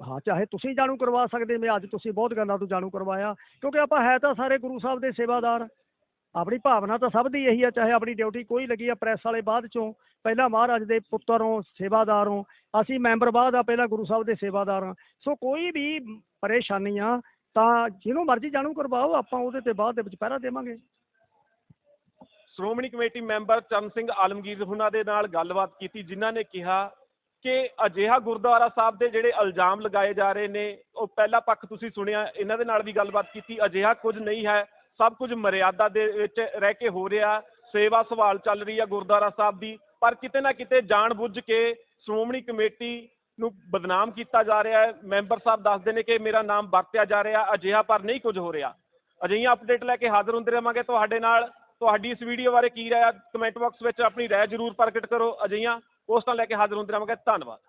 ਹਾਂ ਚਾਹੇ ਤੁਸੀਂ ਜਾਣੂ ਕਰਵਾ ਸਕਦੇ ਮੈਂ ਅੱਜ ਤੁਸੀਂ ਬਹੁਤ ਗੱਲਾਂ ਤੋਂ ਜਾਣੂ ਕਰਵਾਇਆ ਕਿਉਂਕਿ ਆਪਾਂ ਹੈ ਤਾਂ ਸਾਰੇ ਗੁਰੂ ਸਾਹਿਬ ਦੇ ਸੇਵਾਦਾਰ। ਆਪਣੀ ਭਾਵਨਾ ਤਾਂ ਸਭ ਦੀ ਇਹੀ ਆ, ਚਾਹੇ ਆਪਣੀ ਡਿਊਟੀ ਕੋਈ ਲੱਗੀ ਆ ਪ੍ਰੈਸ ਵਾਲੇ ਬਾਅਦ ਚੋਂ। ਪਹਿਲਾਂ ਮਹਾਰਾਜ ਦੇ ਪੁੱਤਰ ਹੋ ਸੇਵਾਦਾਰ ਹੋ ਅਸੀਂ ਮੈਂਬਰ ਬਾਅਦ ਆ, ਪਹਿਲਾਂ ਗੁਰੂ ਸਾਹਿਬ ਦੇ ਸੇਵਾਦਾਰ ਹਾਂ ਸੋ ਕੋਈ ਵੀ ਪਰੇਸ਼ਾਨੀ ਆ, ਤਾਂ ਜਿਹਨੂੰ ਮਰਜ਼ੀ ਜਾਣੂ ਕਰਵਾਓ, ਆਪਾਂ ਉਹਦੇ ਤੇ ਬਾਅਦ ਦੇ ਵਿੱਚ ਪਹਿਰਾ ਦੇਵਾਂਗੇ। ਸ਼੍ਰੋਮਣੀ ਕਮੇਟੀ ਮੈਂਬਰ ਚਰਨ ਸਿੰਘ ਆਲਮਗੀਰ ਹੁਣਾਂ ਦੇ ਨਾਲ ਗੱਲਬਾਤ ਕੀਤੀ, ਜਿਨ੍ਹਾਂ ਨੇ ਕਿਹਾ ਕਿ ਅਜਿਹਾ ਗੁਰਦੁਆਰਾ ਸਾਹਿਬ ਦੇ ਜਿਹੜੇ ਇਲਜ਼ਾਮ ਲਗਾਏ ਜਾ ਰਹੇ ਨੇ, ਉਹ ਪਹਿਲਾ ਪੱਖ ਤੁਸੀਂ ਸੁਣਿਆ, ਇਹਨਾਂ ਦੇ ਨਾਲ ਵੀ ਗੱਲਬਾਤ ਕੀਤੀ, ਅਜਿਹਾ ਕੁਝ ਨਹੀਂ ਹੈ। ਸਭ ਕੁਝ ਮਰਿਆਦਾ ਦੇ ਵਿੱਚ ਰਹਿ ਕੇ ਹੋ ਰਿਹਾ, ਸੇਵਾ ਸੰਭਾਲ ਚੱਲ ਰਹੀ ਆ ਗੁਰਦੁਆਰਾ ਸਾਹਿਬ ਦੀ, ਪਰ ਕਿਤੇ ਨਾ ਕਿਤੇ ਜਾਣਬੁੱਝ ਕੇ ਸ਼੍ਰੋਮਣੀ ਕਮੇਟੀ ਨੂੰ ਬਦਨਾਮ ਕੀਤਾ ਜਾ ਰਿਹਾ ਹੈ। ਮੈਂਬਰ ਸਾਹਿਬ ਦੱਸਦੇ ਨੇ ਕਿ ਮੇਰਾ ਨਾਮ ਵਰਤਿਆ ਜਾ ਰਿਹਾ, ਅਜਿਹਾ ਪਰ ਨਹੀਂ ਕੁਝ ਹੋ ਰਿਹਾ। ਅਜਿਹੀਆਂ ਅਪਡੇਟ ਲੈ ਕੇ ਹਾਜ਼ਰ ਹੁੰਦੇ ਰਹਾਂਗੇ ਤੁਹਾਡੇ ਨਾਲ। ਤੁਹਾਡੀ ਇਸ ਵੀਡੀਓ ਬਾਰੇ ਕੀ ਰਾਏ ਆ? ਕਮੈਂਟ ਬਾਕਸ ਵਿੱਚ ਆਪਣੀ ਰਾਏ ਜ਼ਰੂਰ ਪ੍ਰਗਟ ਕਰੋ। ਅਜਿਹੀਆਂ ਪੋਸਟਾਂ ਲੈ ਕੇ ਹਾਜ਼ਰ ਹੁੰਦੇ ਰਹਾਂਗੇ ਧੰਨਵਾਦ।